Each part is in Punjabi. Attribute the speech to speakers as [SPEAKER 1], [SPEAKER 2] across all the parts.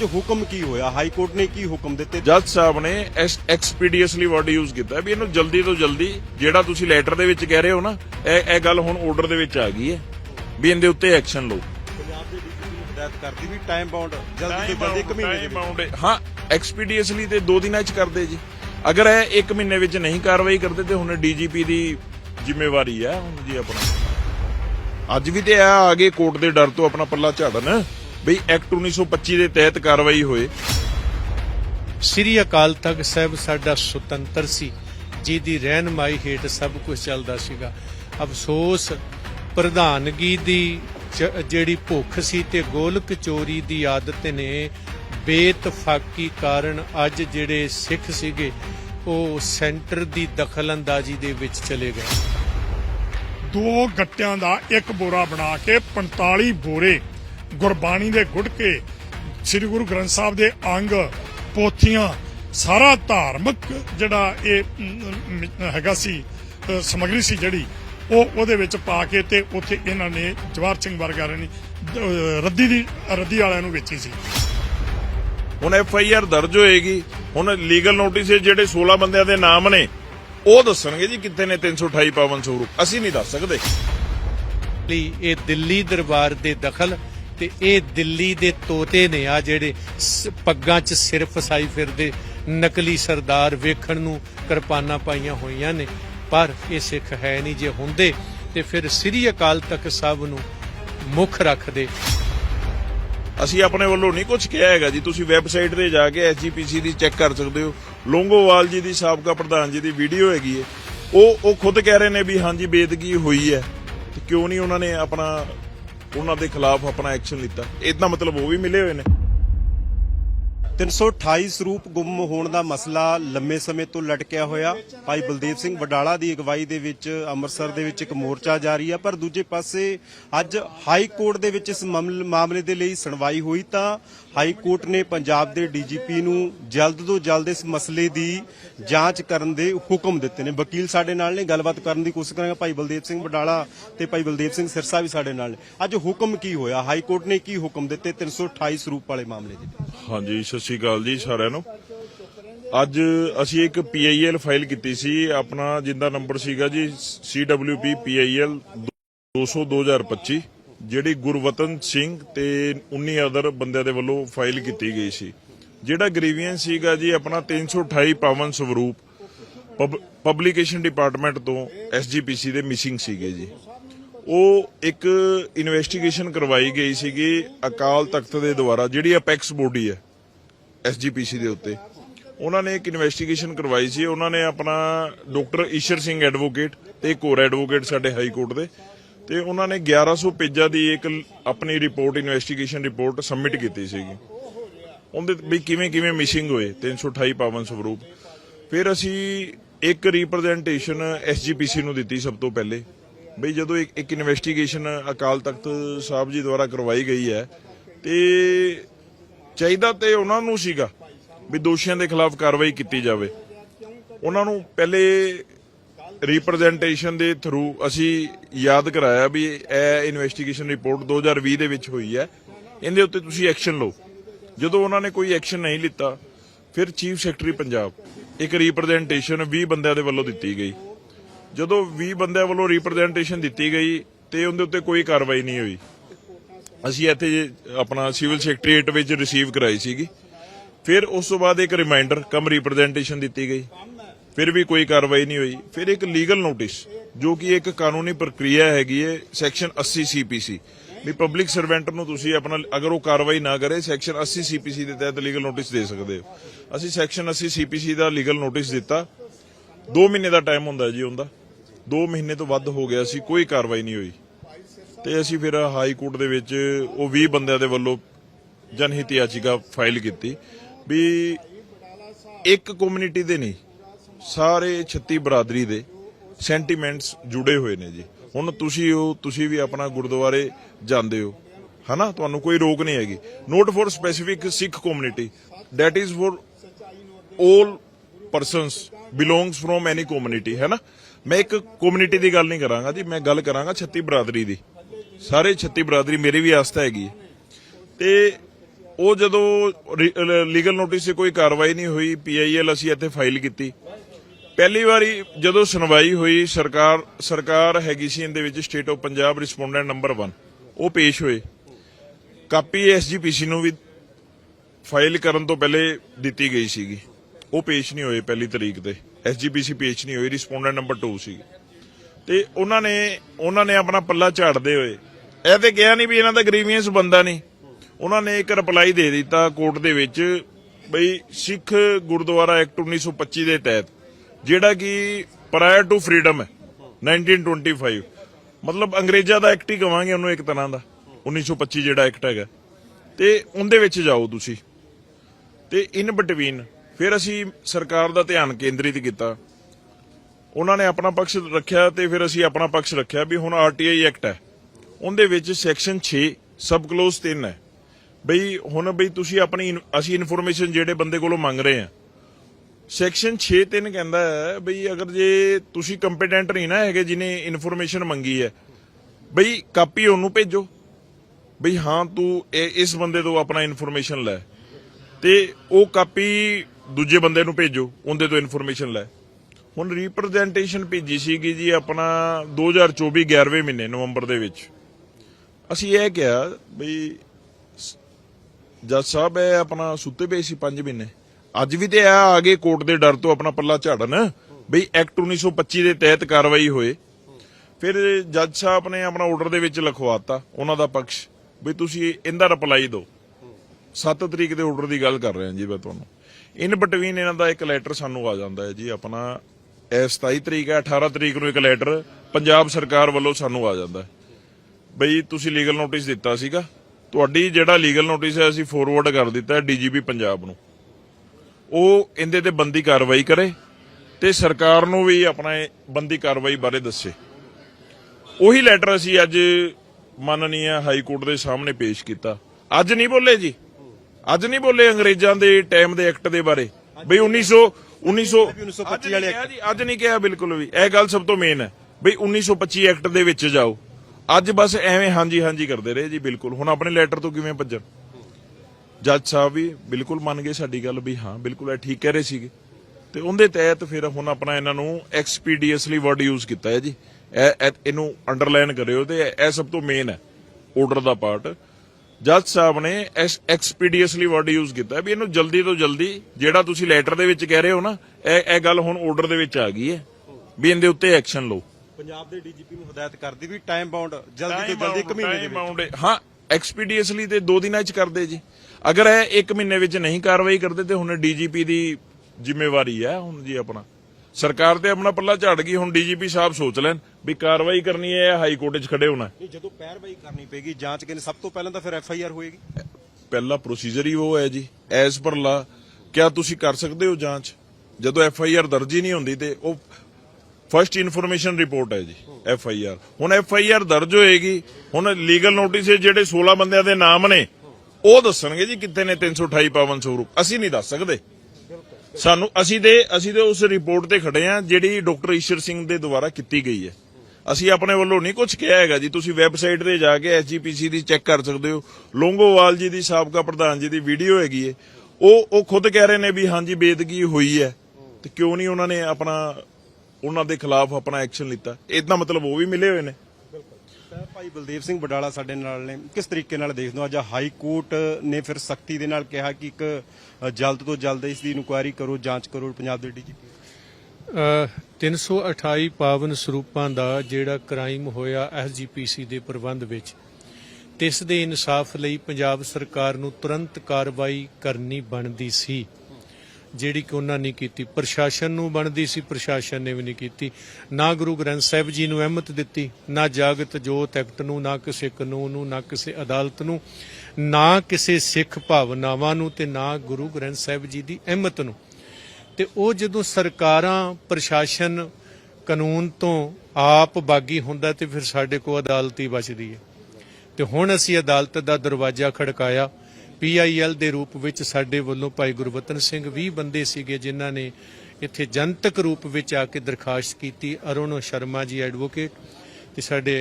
[SPEAKER 1] ਜੋ ਹੁਕਮ ਕੀ ਹੋਇਆ? ਹਾਈ ਕੋਰਟ ਨੇ ਕੀ ਹੁਕਮ ਦਿੱਤੇ?
[SPEAKER 2] ਜੱਜ ਸਾਹਿਬ ਨੇ ਐਕਸਪੀਡੀਅਸਲੀ ਵਰਡ ਯੂਜ਼ ਕੀਤਾ ਵੀ ਇਹਨੂੰ ਜਲਦੀ ਤੋਂ ਜਲਦੀ ਜਿਹੜਾ ਤੁਸੀਂ ਲੈਟਰ ਦੇ ਵਿੱਚ ਕਹਿ ਰਹੇ ਹੋ ਨਾ ਇਹ ਇਹ ਗੱਲ ਹੁਣ ਆਰਡਰ ਦੇ ਵਿੱਚ ਆ ਗਈ ਹੈ ਵੀ ਇਹਦੇ ਉੱਤੇ ਐਕਸ਼ਨ ਲਓ।
[SPEAKER 1] ਪੰਜਾਬ ਦੇ ਡੀਜੀਪੀ ਨੂੰ ਹਦਾਇਤ ਕਰਦੀ ਵੀ ਟਾਈਮ ਬਾਉਂਡ ਜਲਦੀ ਤੋਂ ਜਲਦੀ ਇੱਕ ਮਹੀਨੇ ਦੇ ਵਿੱਚ।
[SPEAKER 2] ਹਾਂ ਐਕਸਪੀਡੀਅਸਲੀ ਤੇ 2 ਦਿਨਾਂ ਚ ਕਰਦੇ ਜੀ। ਅਗਰ ਇਹ 1 ਮਹੀਨੇ ਵਿੱਚ ਨਹੀਂ ਕਾਰਵਾਈ ਕਰਦੇ ਤੇ ਹੁਣ ਡੀਜੀਪੀ ਦੀ ਜ਼ਿੰਮੇਵਾਰੀ ਹੈ ਹੁਣ ਜੀ ਆਪਣਾ। ਅੱਜ ਵੀ ਤੇ ਆ ਆ ਗਏ ਕੋਰਟ ਦੇ ਡਰ ਤੋਂ ਆਪਣਾ ਪੱਲਾ ਝਾੜਨ। ਬਈ ਐਕਟ 1925 ਦੇ ਤਹਿਤ ਕਾਰਵਾਈ ਹੋਏ।
[SPEAKER 3] ਸ੍ਰੀ ਅਕਾਲ ਤਖਤ ਸਾਹਿਬ ਸਾਡਾ ਸੁਤੰਤਰ ਸੀ। ਜਿਹਦੀ ਰਹਿਨਮਾਈ ਹੇਠ ਸਭ ਕੁਝ ਚੱਲਦਾ ਸੀਗਾ। ਅਫਸੋਸ ਪ੍ਰਧਾਨਗੀ ਦੀ ਜ- ਜਿਹੜੀ ਭੁੱਖ ਸੀ ਤੇ ਗੋਲਕ ਚੋਰੀ ਦੀ ਆਦਤ ਨੇ ਬੇਤਫਾਕੀ ਕਾਰਨ ਅੱਜ ਜਿਹੜੇ ਸਿੱਖ ਸੀਗੇ ਉਹ ਸੈਂਟਰ ਦੀ ਦਖਲਅੰਦਾਜ਼ੀ ਦੇ ਵਿੱਚ ਚਲੇ ਗਏ।
[SPEAKER 4] ਦੋ ਗੱਟਿਆਂ ਦਾ ਇੱਕ ਬੋਰਾ ਬਣਾ ਕੇ 45 ਬੋਰੇ ਗੁਰਬਾਣੀ ਦੇ ਗੁਟਕੇ ਸ੍ਰੀ ਗੁਰੂ ਗ੍ਰੰਥ ਸਾਹਿਬ ਦੇ ਅੰਗ ਪੋਥੀਆਂ ਸਾਰਾ ਧਾਰਮਿਕ ਜਿਹੜਾ ਇਹ ਹੈਗਾ ਸੀ ਸਮੱਗਰੀ ਸੀ ਜਿਹੜੀ ਉਹ ਉਹਦੇ ਵਿੱਚ ਪਾ ਕੇ ਤੇ ਉੱਥੇ ਇਹਨਾਂ ਨੇ ਜਵਾਹਰ ਸਿੰਘ ਵਰਗਾਰੇ ਨੇ ਰੱਦੀ ਦੀ ਰੱਦੀ ਵਾਲਿਆਂ ਨੂੰ ਵੇਚੀ ਸੀ।
[SPEAKER 2] ਹੁਣ ਐਫ ਆਈ ਆਰ ਦਰਜ ਹੋਏਗੀ ਹੁਣ ਲੀਗਲ ਨੋਟਿਸ ਜਿਹੜੇ 16 ਬੰਦਿਆਂ ਦੇ ਨਾਮ ਨੇ ਉਹ ਦੱਸਣਗੇ ਜੀ ਕਿੱਥੇ ਨੇ 328 ਪਾਵਨ ਸਰੂਪ ਅਸੀਂ ਨਹੀਂ ਦੱਸ ਸਕਦੇ।
[SPEAKER 3] ਲਈ ਇਹ ਦਿੱਲੀ ਦਰਬਾਰ ਦੇ ਦਖਲ ਤੇ ਇਹ ਦਿੱਲੀ ਦੇ ਤੋਤੇ ਨੇ ਆ ਜਿਹੜੇ ਪੱਗਾਂ 'ਚ ਸਿਰ ਫਸਾਈ ਫਿਰਦੇ, ਨਕਲੀ ਸਰਦਾਰ ਵੇਖਣ ਨੂੰ ਕਿਰਪਾਨਾਂ ਪਾਈਆਂ ਹੋਈਆਂ ਨੇ, ਪਰ ਇਹ ਸਿੱਖ ਹੈ ਨਹੀਂ ਜੇ ਹੁੰਦੇ, ਤੇ ਫਿਰ ਸ੍ਰੀ ਅਕਾਲ ਤਖਤ ਸਾਹਿਬ ਨੂੰ ਮੁੱਖ ਰੱਖਦੇ।
[SPEAKER 2] ਅਸੀਂ ਆਪਣੇ ਵੱਲੋਂ ਨਹੀਂ ਕੁਝ ਕਿਹਾ ਹੈਗਾ ਜੀ, ਤੁਸੀਂ ਵੈਬਸਾਈਟ ਤੇ ਜਾ ਕੇ ਐਸਜੀਪੀਸੀ ਦੀ ਚੈੱਕ ਕਰ ਸਕਦੇ ਹੋ। ਲੋਂਗੋਵਾਲ ਜੀ ਦੀ ਸਾਬਕਾ ਪ੍ਰਧਾਨ ਜੀ ਦੀ ਵੀਡੀਓ ਹੈਗੀ ਹੈ ਉਹ ਉਹ ਖੁਦ ਕਹਿ ਰਹੇ ਨੇ ਵੀ ਹਾਂਜੀ, ਬੇਦਗੀ ਹੋਈ ਹੈ। ਤੇ ਕਿਉਂ ਨਹੀਂ ਉਹਨਾਂ ਨੇ ਆਪਣਾ ਉਹਨਾਂ ਦੇ ਖਿਲਾਫ ਆਪਣਾ ਐਕਸ਼ਨ ਲਿੱਤਾ। ਇਦਾਂ ਮਤਲਬ ਉਹ ਵੀ ਮਿਲੇ ਹੋਏ ਨੇ।
[SPEAKER 1] 328 ਸਰੂਪ ਗੁੰਮ ਹੋਣ ਦਾ ਮਸਲਾ ਲੰਮੇ ਸਮੇਂ ਤੋਂ ਲਟਕਿਆ ਹੋਇਆ। ਭਾਈ ਬਲਦੇਵ ਸਿੰਘ ਵਡਾਲਾ ਦੀ ਅਗਵਾਈ ਦੇ ਵਿੱਚ ਅੰਮ੍ਰਿਤਸਰ ਦੇ ਵਿੱਚ ਇੱਕ ਮੋਰਚਾ ਜਾਰੀ ਹੈ ਪਰ ਦੂਜੇ ਪਾਸੇ ਅੱਜ ਹਾਈ ਕੋਰਟ ਦੇ ਵਿੱਚ ਇਸ ਮਾਮਲੇ ਦੇ ਲਈ ਸੁਣਵਾਈ ਹੋਈ ਤਾਂ ਹਾਈ ਕੋਰਟ ਨੇ ਪੰਜਾਬ ਦੇ ਡੀਜੀਪੀ ਨੂੰ ਜਲਦ ਤੋਂ ਜਲਦ ਇਸ ਮਸਲੇ ਦੀ ਜਾਂਚ ਕਰਨ ਦੇ ਹੁਕਮ ਦਿੱਤੇ ਨੇ। ਵਕੀਲ ਸਾਡੇ ਨਾਲ ਨੇ, ਗੱਲਬਾਤ ਕਰਨ ਦੀ ਕੋਸ਼ਿਸ਼ ਕਰਾਂਗੇ। ਭਾਈ ਬਲਦੇਵ ਸਿੰਘ ਵਡਾਲਾ ਤੇ ਭਾਈ ਬਲਦੇਵ ਸਿੰਘ ਸਿਰਸਾ ਵੀ ਸਾਡੇ ਨਾਲ ਨੇ। ਅੱਜ ਹੁਕਮ ਕੀ ਹੋਇਆ? ਹਾਈ ਕੋਰਟ ਨੇ ਕੀ ਹੁਕਮ ਦਿੱਤੇ 328 ਸਰੂਪ ਵਾਲੇ ਮਾਮਲੇ ਦੇ?
[SPEAKER 2] ਹਾਂਜੀ ਸ਼੍ਰੀ ਅਕਾਲ ਜੀ ਸਾਰਿਆਂ ਨੂੰ। ਅੱਜ ਅਸੀਂ ਇੱਕ ਪੀਆਈਐਲ ਫਾਈਲ ਕੀਤੀ ਸੀ, ਆਪਣਾ ਜਿੰਦਾ ਨੰਬਰ ਸੀਗਾ ਜੀ CWP PIL 200 2025 ਜਿਹੜੀ ਗੁਰਵਤਨ ਸਿੰਘ ਤੇ 19 ਅਦਰ ਬੰਦਿਆਂ ਦੇ ਵੱਲੋਂ ਫਾਈਲ ਕੀਤੀ ਗਈ ਸੀ। ਜਿਹੜਾ ਗ੍ਰੀਵੀਅੰਸ ਸੀਗਾ ਜੀ, ਆਪਣਾ 328 ਪਾਵਨ ਸਵਰੂਪ ਪਬਲੀਕੇਸ਼ਨ ਡਿਪਾਰਟਮੈਂਟ ਤੋਂ ਐਸਜੀਪੀਸੀ ਦੇ ਮਿਸਿੰਗ ਸੀਗੇ ਜੀ। ਉਹ ਇੱਕ ਇਨਵੈਸਟੀਗੇਸ਼ਨ ਕਰਵਾਈ ਗਈ ਸੀਗੀ ਅਕਾਲ ਤਖਤ ਦੇ ਦੁਆਰਾ, ਜਿਹੜੀ ਅਪੈਕਸ ਬੋਡੀ ਹੈ। ਐਸਜੀਪੀਸੀ ਦੇ ਉੱਤੇ। ਉਹਨਾਂ ਨੇ ਇੱਕ ਇਨਵੈਸਟੀਗੇਸ਼ਨ ਕਰਵਾਈ ਸੀ। ਉਹਨਾਂ ਨੇ ਆਪਣਾ ਡਾਕਟਰ ਈਸ਼ਰ ਸਿੰਘ ਐਡਵੋਕੇਟ ਤੇ ਇੱਕ ਹੋਰ ਐਡਵੋਕੇਟ ਸਾਡੇ ਹਾਈ ਕੋਰਟ ਦੇ। ਤੇ ਉਹਨਾਂ ਨੇ 1100 ਪੇਜਾਂ ਦੀ ਇੱਕ ਆਪਣੀ ਰਿਪੋਰਟ ਇਨਵੈਸਟੀਗੇਸ਼ਨ ਰਿਪੋਰਟ ਸਬਮਿਟ ਕੀਤੀ ਸੀਗੀ। ਉਹਦੇ ਵੀ ਕਿਵੇਂ ਕਿਵੇਂ ਮਿਸਿੰਗ ਹੋਏ 328 ਪਾਵਨ ਸਵਰੂਪ। ਫਿਰ ਅਸੀਂ ਇੱਕ ਰਿਪਰੈਜ਼ੈਂਟੇਸ਼ਨ ਐਸਜੀਪੀਸੀ ਨੂੰ ਦਿੱਤੀ ਸਭ ਤੋਂ ਪਹਿਲੇ। ਬਈ ਜਦੋਂ ਇੱਕ ਇੱਕ ਇਨਵੈਸਟੀਗੇਸ਼ਨ ਅਕਾਲ ਤਖਤ ਸਾਹਿਬ ਜੀ ਦੁਆਰਾ ਕਰਵਾਈ ਗਈ ਹੈ, ਤੇ ਚਾਹੀਦਾ ਤੇ ਉਹਨਾਂ ਨੂੰ ਸੀਗਾ ਵੀ ਦੋਸ਼ੀਆਂ ਦੇ ਖਿਲਾਫ ਕਾਰਵਾਈ ਕੀਤੀ ਜਾਵੇ। ਉਹਨਾਂ ਨੂੰ ਪਹਿਲੇ ਰਿਪਰੈਜ਼ੈਂਟੇਸ਼ਨ ਦੇ ਥਰੂ ਅਸੀਂ ਯਾਦ ਕਰਾਇਆ ਵੀ ਇਹ ਇਨਵੈਸਟੀਗੇਸ਼ਨ ਰਿਪੋਰਟ 2020 ਦੇ ਵਿੱਚ ਹੋਈ ਹੈ। ਇਹਦੇ ਉੱਤੇ ਤੁਸੀਂ ਐਕਸ਼ਨ ਲਓ। ਜਦੋਂ ਉਹਨਾਂ ਨੇ ਕੋਈ ਐਕਸ਼ਨ ਨਹੀਂ ਲਿੱਤਾ, ਫਿਰ ਚੀਫ ਸੈਕਟਰੀ ਪੰਜਾਬ ਇੱਕ ਰਿਪਰੈਜ਼ੈਂਟੇਸ਼ਨ 20 ਬੰਦਿਆਂ ਦੇ ਵੱਲੋਂ ਦਿੱਤੀ ਗਈ। ਜਦੋਂ 20 ਬੰਦਿਆਂ ਵੱਲੋਂ ਰਿਪਰੈਜ਼ੈਂਟੇਸ਼ਨ ਦਿੱਤੀ ਗਈ ਤੇ ਉਹਦੇ ਉੱਤੇ ਕੋਈ ਕਾਰਵਾਈ ਨਹੀਂ ਹੋਈ। ਅਸੀਂ ਇੱਥੇ ਆਪਣਾ ਸਿਵਲ ਸੈਕਟਰੀਏਟ ਵਿੱਚ ਰਿਸੀਵ ਕਰਾਈ ਸੀਗੀ। ਫਿਰ ਉਸ ਤੋਂ ਬਾਅਦ ਇੱਕ ਰਿਮਾਈਂਡਰ ਕਮ ਰਿਪਰੈਜ਼ੈਂਟੇਸ਼ਨ ਦਿੱਤੀ ਗਈ। ਫਿਰ ਵੀ ਕੋਈ ਕਾਰਵਾਈ ਨਹੀਂ ਹੋਈ। ਫਿਰ ਇੱਕ ਲੀਗਲ ਨੋਟਿਸ ਜੋ ਕਿ ਇੱਕ ਕਾਨੂੰਨੀ ਪ੍ਰਕਿਰਿਆ ਹੈਗੀ ਹੈ ਸੈਕਸ਼ਨ 80 ਸੀਪੀਸੀ ਵੀ ਪਬਲਿਕ ਸਰਵੈਂਟ ਨੂੰ ਤੁਸੀਂ ਆਪਣਾ, ਅਗਰ ਉਹ ਕਾਰਵਾਈ ਨਾ ਕਰੇ ਸੈਕਸ਼ਨ 80 ਸੀਪੀਸੀ ਦੇ ਤਹਿਤ ਲੀਗਲ ਨੋਟਿਸ ਦੇ ਸਕਦੇ ਹੋ। ਅਸੀਂ ਸੈਕਸ਼ਨ 80 ਸੀਪੀਸੀ ਦਾ ਲੀਗਲ ਨੋਟਿਸ ਦਿੱਤਾ। 2 ਮਹੀਨੇ ਦਾ ਟਾਈਮ ਹੁੰਦਾ ਜੀ ਉਹਦਾ। 2 ਮਹੀਨੇ ਤੋਂ ਵੱਧ ਹੋ ਗਿਆ ਸੀ, ਕੋਈ ਕਾਰਵਾਈ ਨਹੀਂ ਹੋਈ। ਤੇ ਅਸੀਂ ਫਿਰ ਹਾਈ ਕੋਰਟ ਦੇ ਵਿੱਚ ਉਹ 20 ਬੰਦਿਆਂ ਦੇ ਵੱਲੋਂ ਜਨਹਿਤ ਯਾਚਿਕਾ ਫਾਈਲ ਕੀਤੀ ਵੀ ਇੱਕ ਕਮਿਊਨਿਟੀ ਦੇ ਨਹੀਂ, ਸਾਰੇ 36 ਬਰਾਦਰੀ ਦੇ ਸੈਂਟੀਮੈਂਟਸ ਜੁੜੇ ਹੋਏ ਨੇ ਜੀ। ਹੁਣ ਤੁਸੀਂ ਉਹ, ਤੁਸੀਂ ਵੀ ਆਪਣਾ ਗੁਰਦੁਆਰੇ ਜਾਂਦੇ ਹੋ, ਹਨਾ? ਤੁਹਾਨੂੰ ਕੋਈ ਰੋਕ ਨਹੀਂ ਹੈਗੀ। Not for specific Sikh community that is for all persons belongs from any community ਹੈ ਨਾ? ਮੈਂ ਇੱਕ ਕਮਿਊਨਿਟੀ ਦੀ ਗੱਲ ਨਹੀਂ ਕਰਾਂਗਾ ਜੀ, ਮੈਂ ਗੱਲ ਕਰਾਂਗਾ 36 ਬਰਾਦਰੀ ਦੀ। ਸਾਰੇ 36 ਬਰਾਦਰੀ ਮੇਰੀ ਵੀ ਆਸਥਾ ਹੈਗੀ ਹੈ। ਤੇ ਉਹ ਜਦੋਂ ਲੀਗਲ ਨੋਟਿਸ 'ਤੇ ਕੋਈ ਕਾਰਵਾਈ ਨਹੀਂ ਹੋਈ ਪੀਆਈਐਲ ਅਸੀਂ ਇੱਥੇ ਫਾਈਲ ਕੀਤੀ। ਪਹਿਲੀ ਵਾਰੀ ਜਦੋਂ ਸੁਣਵਾਈ ਹੋਈ, ਸਰਕਾਰ ਸਰਕਾਰ ਹੈਗੀ ਸੀ ਇਹਦੇ ਵਿੱਚ state of Punjab respondent number 1 ਉਹ ਪੇਸ਼ ਹੋਏ। ਕਾਪੀ ਐਸਜੀਪੀਸੀ ਨੂੰ ਵੀ ਫਾਈਲ ਕਰਨ ਤੋਂ ਪਹਿਲੇ ਦਿੱਤੀ ਗਈ ਸੀਗੀ। ਉਹ ਪੇਸ਼ ਨਹੀਂ ਹੋਏ ਪਹਿਲੀ ਤਰੀਕ ਤੇ। ਐਸਜੀਪੀਸੀ ਪੇਸ਼ ਨਹੀਂ ਹੋਈ ਰਿਸਪੋਂਡੈਂਟ ਨੰਬਰ 2 ਸੀ ਤੇ ਉਹਨਾਂ ਨੇ ਉਹਨਾਂ ਨੇ ਆਪਣਾ ਪੱਲਾ ਝਾੜਦੇ ਹੋਏ। ਇਹ ਤੇ ਕਿਹਾ ਨਹੀਂ ਵੀ ਇਹਨਾਂ ਦਾ ਗ੍ਰੀਵੀਅੰਸ ਬੰਦਾ ਨਹੀਂ। ਉਹਨਾਂ ਨੇ ਇੱਕ ਰਿਪਲਾਈ ਦੇ ਦਿੱਤਾ ਕੋਰਟ ਦੇ ਵਿੱਚ ਬਈ ਸਿੱਖ ਗੁਰਦੁਆਰਾ ਐਕਟ 1925 ਦੇ ਤਹਿਤ, ਜਿਹੜਾ ਕਿ ਪ੍ਰਾਇਰ ਟੂ ਫਰੀडम ਹੈ 1925 ਮਤਲਬ ਅੰਗਰੇਜ਼ਾਂ ਦਾ ਐਕਟ ਹੀ ਕਵਾਂਗੇ ਉਹਨੂੰ ਇੱਕ ਤਰ੍ਹਾਂ ਦਾ 1925 ਜਿਹੜਾ ਐਕਟ ਹੈਗਾ। ਤੇ ਉਹਦੇ ਵਿੱਚ ਜਾਓ ਤੁਸੀਂ। ਤੇ ਇਨ ਬਿਟਵੀਨ ਫਿਰ ਅਸੀਂ ਸਰਕਾਰ ਦਾ ਧਿਆਨ ਕੇਂਦਰਿਤ ਕੀਤਾ। ਉਹਨਾਂ ਨੇ ਆਪਣਾ ਪੱਖ ਰੱਖਿਆ ਤੇ ਫਿਰ ਅਸੀਂ ਆਪਣਾ ਪੱਖ ਰੱਖਿਆ ਵੀ ਹੁਣ ਆਰਟੀਆਈ ਐਕਟ ਹੈ। ਉਹਦੇ ਵਿੱਚ ਸੈਕਸ਼ਨ 6 ਸਬ ਕਲੋਜ਼ 3 ਹੈ। ਬਈ ਹੁਣ ਬਈ ਤੁਸੀਂ ਆਪਣੀ ਅਸੀਂ ਇਨਫੋਰਮੇਸ਼ਨ ਜਿਹੜੇ ਬੰਦੇ ਕੋਲੋਂ ਮੰਗ ਰਹੇ ਆ ਸੈਕਸ਼ਨ 6 3 ਕਹਿੰਦਾ ਹੈ ਬਈ ਅਗਰ ਜੇ ਤੁਸੀਂ ਕੰਪੀਟੈਂਟ ਨਹੀਂ ਨਾ ਹੈਗੇ ਜਿਨੇ ਇਨਫੋਰਮੇਸ਼ਨ ਮੰਗੀ ਹੈ, ਬਈ ਕਾਪੀ ਉਹਨੂੰ ਭੇਜੋ। ਬਈ ਹਾਂ ਤੂੰ ਇਸ ਬੰਦੇ ਤੋਂ ਆਪਣਾ ਇਨਫੋਰਮੇਸ਼ਨ ਲੈ। ਤੇ ਉਹ ਕਾਪੀ ਦੂਜੇ ਬੰਦੇ ਨੂੰ ਭੇਜੋ, ਉਹਦੇ ਤੋਂ ਇਨਫੋਰਮੇਸ਼ਨ ਲੈ। ਹੁਣ ਰਿਪਰੈਜ਼ੈਂਟੇਸ਼ਨ ਭੇਜੀ ਸੀਗੀ ਜੀ ਆਪਣਾ 2024 11ਵੇਂ ਮਹੀਨੇ, ਨਵੰਬਰ ਦੇ ਵਿੱਚ। ਅਸੀਂ ਇਹ ਕਿਹਾ ਬਈ ਸ- ਜੱਜ ਸਾਹਿਬ, ਇਹ ਆਪਣਾ ਸੁੱਤੇ ਪਏ ਸੀ 5 ਮਹੀਨੇ। ਅੱਜ ਵੀ ਤੇ ਆ ਆ ਗਏ ਕੋਰਟ ਦੇ ਡਰ ਤੋਂ ਆਪਣਾ ਪੱਲਾ ਝਾੜਨ, ਬਈ ਐਕਟ 1925 ਦੇ ਤਹਿਤ ਕਾਰਵਾਈ ਹੋਏ। ਫਿਰ ਜੱਜ ਸਾਹਿਬ ਨੇ ਆਪਣਾ ਆਰਡਰ ਦੇ ਵਿੱਚ ਲਿਖਵਾਤਾ, ਉਹਨਾਂ ਦਾ ਪਕਸ਼ ਵੀ ਤੁਸੀਂ ਇਹਦਾ ਰਿਪਲਾਈ ਦਿਓ। 7 ਤਰੀਕ ਦੇ ਆਰਡਰ ਦੀ ਗੱਲ ਕਰ ਰਹੇ ਹਾਂ ਜੀ ਮੈਂ ਤੁਹਾਨੂੰ। ਇਨ ਬਿਟਵੀਨ ਇਹਨਾਂ ਦਾ ਇੱਕ ਲੈਟਰ ਸਾਨੂੰ ਆ ਜਾਂਦਾ ਹੈ ਜੀ, ਆਪਣਾ ਇਹ 27 ਤਰੀਕ ਹੈ 18 ਤਰੀਕ ਨੂੰ ਇੱਕ ਲੈਟਰ ਪੰਜਾਬ ਸਰਕਾਰ ਵੱਲੋਂ ਸਾਨੂੰ ਆ ਜਾਂਦਾ ਬਈ ਤੁਸੀਂ ਲੀਗਲ ਨੋਟਿਸ ਦਿੱਤਾ ਸੀਗਾ। ਤੁਹਾਡੀ ਜਿਹੜਾ ਲੀਗਲ ਨੋਟਿਸ ਹੈ, ਅਸੀਂ ਫੋਰਵਰਡ ਕਰ ਦਿੱਤਾ ਡੀਜੀਪੀ ਪੰਜਾਬ ਨੂੰ। ਉਹ ਇਹਦੇ ਤੇ ਬੰਦੀ ਕਾਰਵਾਈ ਕਰੇ ਤੇ ਸਰਕਾਰ ਨੂੰ ਵੀ ਆਪਣੇ ਬੰਦੀ ਕਾਰਵਾਈ ਬਾਰੇ ਦੱਸੇ। ਉਹੀ ਲੈਟਰ ਅਸੀਂ ਅੱਜ ਮਾਨਨੀय ਹਾਈ ਕੋਰਟ ਦੇ ਸਾਹਮਣੇ ਪੇਸ਼ ਕੀਤਾ। ਅੱਜ ਨਹੀਂ ਬੋਲੇ ਜੀ। ਅੱਜ ਨਹੀਂ ਬੋਲੇ ਅੰਗਰੇਜ਼ਾਂ ਦੇ ਟਾਈਮ ਦੇ ਐਕਟ ਦੇ ਬਾਰੇ। ਬਈ 1900 1900
[SPEAKER 1] 1925 ਵਾਲੇ
[SPEAKER 2] ਅੱਜ ਨਹੀਂ ਕਿਹਾ ਜੀ, ਅੱਜ ਨਹੀਂ ਕਿਹਾ ਬਿਲਕੁਲ ਵੀ। ਇਹ ਗੱਲ ਸਭ ਤੋਂ ਮੇਨ ਹੈ ਬਈ 1925 ਐਕਟ ਦੇ ਵਿੱਚ ਜਾਓ। ਅੱਜ ਬਸ ਐਵੇਂ ਹਾਂਜੀ ਹਾਂਜੀ ਕਰਦੇ ਰਹੇ ਜੀ ਬਿਲਕੁਲ। ਹੁਣ ਆਪਣੇ ਲੈਟਰ ਤੋਂ ਕਿਵੇਂ ਭੱਜਣ? ਜੱਜ ਸਾਹਿਬ ਵੀ ਬਿਲਕੁਲ ਮੰਨ ਗਏ ਸਾਡੀ ਗੱਲ ਵੀ ਹਾਂ ਬਿਲਕੁਲ ਇਹ ਠੀਕ ਕਹਿ ਰਹੇ ਸੀਗੇ। ਤੇ ਉਹਦੇ ਤਹਿਤ ਫਿਰ ਹੁਣ ਆਪਣਾ ਇਹਨਾਂ ਨੂੰ ਐਕਸਪੀਡੀਅਸਲੀ ਵਰਡ ਯੂਜ਼ ਕੀਤਾ ਹੈ ਜੀ। ਇਹ- ਇਹਨੂੰ ਅੰਡਰਲਾਈਨ ਕਰਿਓ ਤੇ ਇਹ ਸਭ ਤੋਂ ਮੇਨ ਹੈ ਆਰਡਰ ਦਾ ਪਾਰਟ ਜੱਜ ਸਾਹਿਬ ਨੇ ਐਕਸਪੀਡੀਅਸਲੀ ਵਰਡ ਯੂਜ਼ ਕੀਤਾ ਵੀ ਇਹਨੂੰ ਜਲਦੀ ਤੋਂ ਜਲਦੀ ਜਿਹੜਾ ਤੁਸੀਂ ਲੈਟਰ ਦੇ ਵਿੱਚ ਕਹਿ ਰਹੇ ਹੋ ਨਾ ਇਹ ਇਹ ਗੱਲ ਹੁਣ ਆਰਡਰ ਦੇ ਵਿੱਚ ਆ ਗਈ ਹੈ ਵੀ ਇਹਦੇ ਉੱਤੇ ਐਕਸ਼ਨ ਲਓ।
[SPEAKER 1] ਪੰਜਾਬ ਦੇ ਡੀਜੀਪੀ ਨੂੰ ਹਦਾਇਤ ਕਰਦੀ ਵੀ ਟਾਈਮ ਬਾਉਂਡ ਜਲਦੀ ਤੋਂ ਜਲਦੀ ਇੱਕ ਮਹੀਨੇ ਦੇ ਵਿੱਚ।
[SPEAKER 2] ਹਾਂ। ਐਕਸਪੀਡੀਅਸਲੀ ਤੇ 2 ਦਿਨਾਂ ਚ ਕਰਦੇ ਜੀ। ਅਗਰ ਇਹ 1 ਮਹੀਨੇ ਵਿੱਚ ਨਹੀਂ ਕਾਰਵਾਈ ਕਰਦੇ ਤੇ ਹੁਣ ਡੀਜੀਪੀ ਦੀ ਜ਼ਿੰਮੇਵਾਰੀ ਹੈ ਹੁਣ ਜੀ ਆਪਣਾ। ਸਰਕਾਰ ਤੇ ਆਪਣਾ ਪੱਲਾ ਝਾੜ ਗਈ ਹੁਣ ਡੀਜੀਪੀ ਸਾਹਿਬ ਸੋਚ ਲੈਣ। ਵੀ ਕਾਰਵਾਈ ਕਰਨੀ ਹੈ ਹਾਈ ਕੋਰਟ 'ਚ ਖੜੇ ਹੋਣਾ।
[SPEAKER 1] ਨਹੀਂ ਜਦੋਂ ਪੈਰਵਾਈ ਕਰਨੀ ਪੈਗੀ ਜਾਂਚ ਕੇ ਸਭ ਤੋਂ ਪਹਿਲਾਂ ਤਾਂ ਫਿਰ ਐਫ ਆਈ ਆਰ ਹੋਏਗੀ।
[SPEAKER 2] ਪਹਿਲਾ ਪ੍ਰੋਸੀਜਰ ਹੀ ਉਹ ਹੈ ਜੀ ਐਸ ਪਰ ਲਾ ਕਿਆ ਤੁਸੀਂ ਕਰ ਸਕਦੇ ਹੋ ਜਾਂਚ? ਜਦੋਂ ਐਫ ਆਈ ਆਰ ਦਰਜ ਹੀ ਨਹੀਂ ਹੁੰਦੀ ਤੇ ਉਹ ਫਰਸਟ ਇਨਫੋਰਮੇਸ਼ਨ ਰਿਪੋਰਟ ਹੈ ਜੀ ਐਫ ਆਈ ਆਰ। ਹੁਣ ਐਫ ਆਈ ਆਰ ਦਰਜ ਹੋਏਗੀ ਹੁਣ ਲੀਗਲ ਨੋਟਿਸ ਜਿਹੜੇ 16 ਬੰਦਿਆਂ ਦੇ ਨਾਮ ਨੇ ਉਹ ਦੱਸਣਗੇ ਜੀ ਕਿੱਥੇ ਨੇ 328 ਪਾਵਨ ਸਰੂਪ। ਅਸੀਂ ਨਹੀਂ ਦੱਸ ਸਕਦੇ। ਸਾਨੂੰ ਅਸੀਂ ਤੇ ਅਸੀਂ ਤੇ ਉਸ ਰਿਪੋਰਟ ਤੇ ਖੜੇ ਆ ਜਿਹੜੀ ਡਾਕਟਰ ਈਸ਼ਰ ਸਿੰਘ ਦੇ ਦੁਆਰਾ ਕੀਤੀ ਗਈ ਹੈ। ਅਸੀਂ ਆਪਣੇ ਵੱਲੋਂ ਨਹੀਂ ਕੁਝ ਕਿਹਾ ਹੈਗਾ ਜੀ। ਤੁਸੀਂ ਵੈਬਸਾਈਟ ਤੇ ਜਾ ਕੇ ਐਸਜੀਪੀਸੀ ਦੀ ਚੈੱਕ ਕਰ ਸਕਦੇ ਹੋ। ਲੋਂਗੋਵਾਲ ਜੀ ਦੀ ਸਾਬਕਾ ਪ੍ਰਧਾਨ ਜੀ ਦੀ ਵੀਡੀਓ ਹੈਗੀ ਹੈ ਉਹ ਉਹ ਖੁਦ ਕਹਿ ਰਹੇ ਨੇ ਵੀ ਹਾਂਜੀ ਬੇਦਗੀ ਹੋਈ ਹੈ। ਤੇ ਕਿਉਂ ਨਹੀਂ ਉਹਨਾਂ ਨੇ ਆਪਣਾ ਉਹਨਾਂ ਦੇ ਖਿਲਾਫ ਆਪਣਾ ਐਕਸ਼ਨ ਲਿੱਤਾ? ਇਹਦਾ ਮਤਲਬ ਉਹ ਵੀ ਮਿਲੇ ਹੋਏ ਨੇ।
[SPEAKER 1] ਤਾਂ ਭਾਈ ਬਲਦੇਵ ਸਿੰਘ ਵਡਾਲਾ ਸਾਡੇ ਨਾਲ ਨੇ। ਕਿਸ ਤਰੀਕੇ ਨਾਲ ਦੇਖਦੇ ਹੋ? ਅੱਜ ਹਾਈ ਕੋਰਟ ਨੇ ਫਿਰ ਸਖਤੀ ਦੇ ਨਾਲ ਕਿਹਾ ਕਿ ਇੱਕ ਜਲਦ ਤੋਂ ਜਲਦ ਇਸ ਦੀ ਇਨਕੁਆਇਰੀ ਕਰੋ ਜਾਂਚ ਕਰੋ ਪੰਜਾਬ ਦੇ ਡੀਜੀਪੀ
[SPEAKER 3] ਅ, 328 ਪਾਵਨ ਸਰੂਪਾਂ ਦਾ ਜਿਹੜਾ ਕ੍ਰਾਈਮ ਹੋਇਆ ਐਸਜੀਪੀਸੀ ਦੇ ਪ੍ਰਬੰਧ ਵਿੱਚ ਤੇ ਇਸ ਦੇ ਇਨਸਾਫ ਲਈ ਪੰਜਾਬ ਸਰਕਾਰ ਨੂੰ ਤੁਰੰਤ ਕਾਰਵਾਈ ਕਰਨੀ ਬਣਦੀ ਸੀ, ਜਿਹੜੀ ਕਿ ਉਹਨਾਂ ਨੇ ਕੀਤੀ। ਪ੍ਰਸ਼ਾਸਨ ਨੂੰ ਬਣਦੀ ਸੀ, ਪ੍ਰਸ਼ਾਸਨ ਨੇ ਵੀ ਨਹੀਂ ਕੀਤੀ। ਨਾ ਗੁਰੂ ਗ੍ਰੰਥ ਸਾਹਿਬ ਜੀ ਨੂੰ ਅਹਿਮਤ ਦਿੱਤੀ, ਨਾ ਜਾਗਤ ਜੋਤ ਐਕਟ ਨੂੰ, ਨਾ ਕਿਸੇ ਕਾਨੂੰਨ ਨੂੰ, ਨਾ ਕਿਸੇ ਅਦਾਲਤ ਨੂੰ, ਨਾ ਕਿਸੇ ਸਿੱਖ ਭਾਵਨਾਵਾਂ ਨੂੰ ਤੇ ਨਾ ਗੁਰੂ ਗ੍ਰੰਥ ਸਾਹਿਬ ਜੀ ਦੀ ਅਹਿਮਤ ਨੂੰ। ਤੇ ਉਹ ਜਦੋਂ ਸਰਕਾਰਾਂ, ਪ੍ਰਸ਼ਾਸਨ ਕਾਨੂੰਨ ਤੋਂ ਆਪ ਬਾਗੀ ਹੁੰਦਾ ਤੇ ਫਿਰ ਸਾਡੇ ਕੋਲ ਅਦਾਲਤ ਹੀ ਬਚਦੀ ਹੈ। ਤੇ ਹੁਣ ਅਸੀਂ ਅਦਾਲਤ ਦਾ ਦਰਵਾਜ਼ਾ ਖੜਕਾਇਆ। ਪੀਆਈਐਲ ਦੇ ਰੂਪ ਵਿੱਚ ਸਾਡੇ ਵੱਲੋਂ ਭਾਈ ਗੁਰਵਤਨ ਸਿੰਘ 20 ਬੰਦੇ ਸੀਗੇ ਜਿਨ੍ਹਾਂ ਨੇ ਇੱਥੇ ਜਨਤਕ ਰੂਪ ਵਿੱਚ ਆ ਕੇ ਦਰਖਾਸਤ ਕੀਤੀ, ਅਰੁਣ ਸ਼ਰਮਾ ਜੀ ਐਡਵੋਕੇਟ ਤੇ ਸਾਡੇ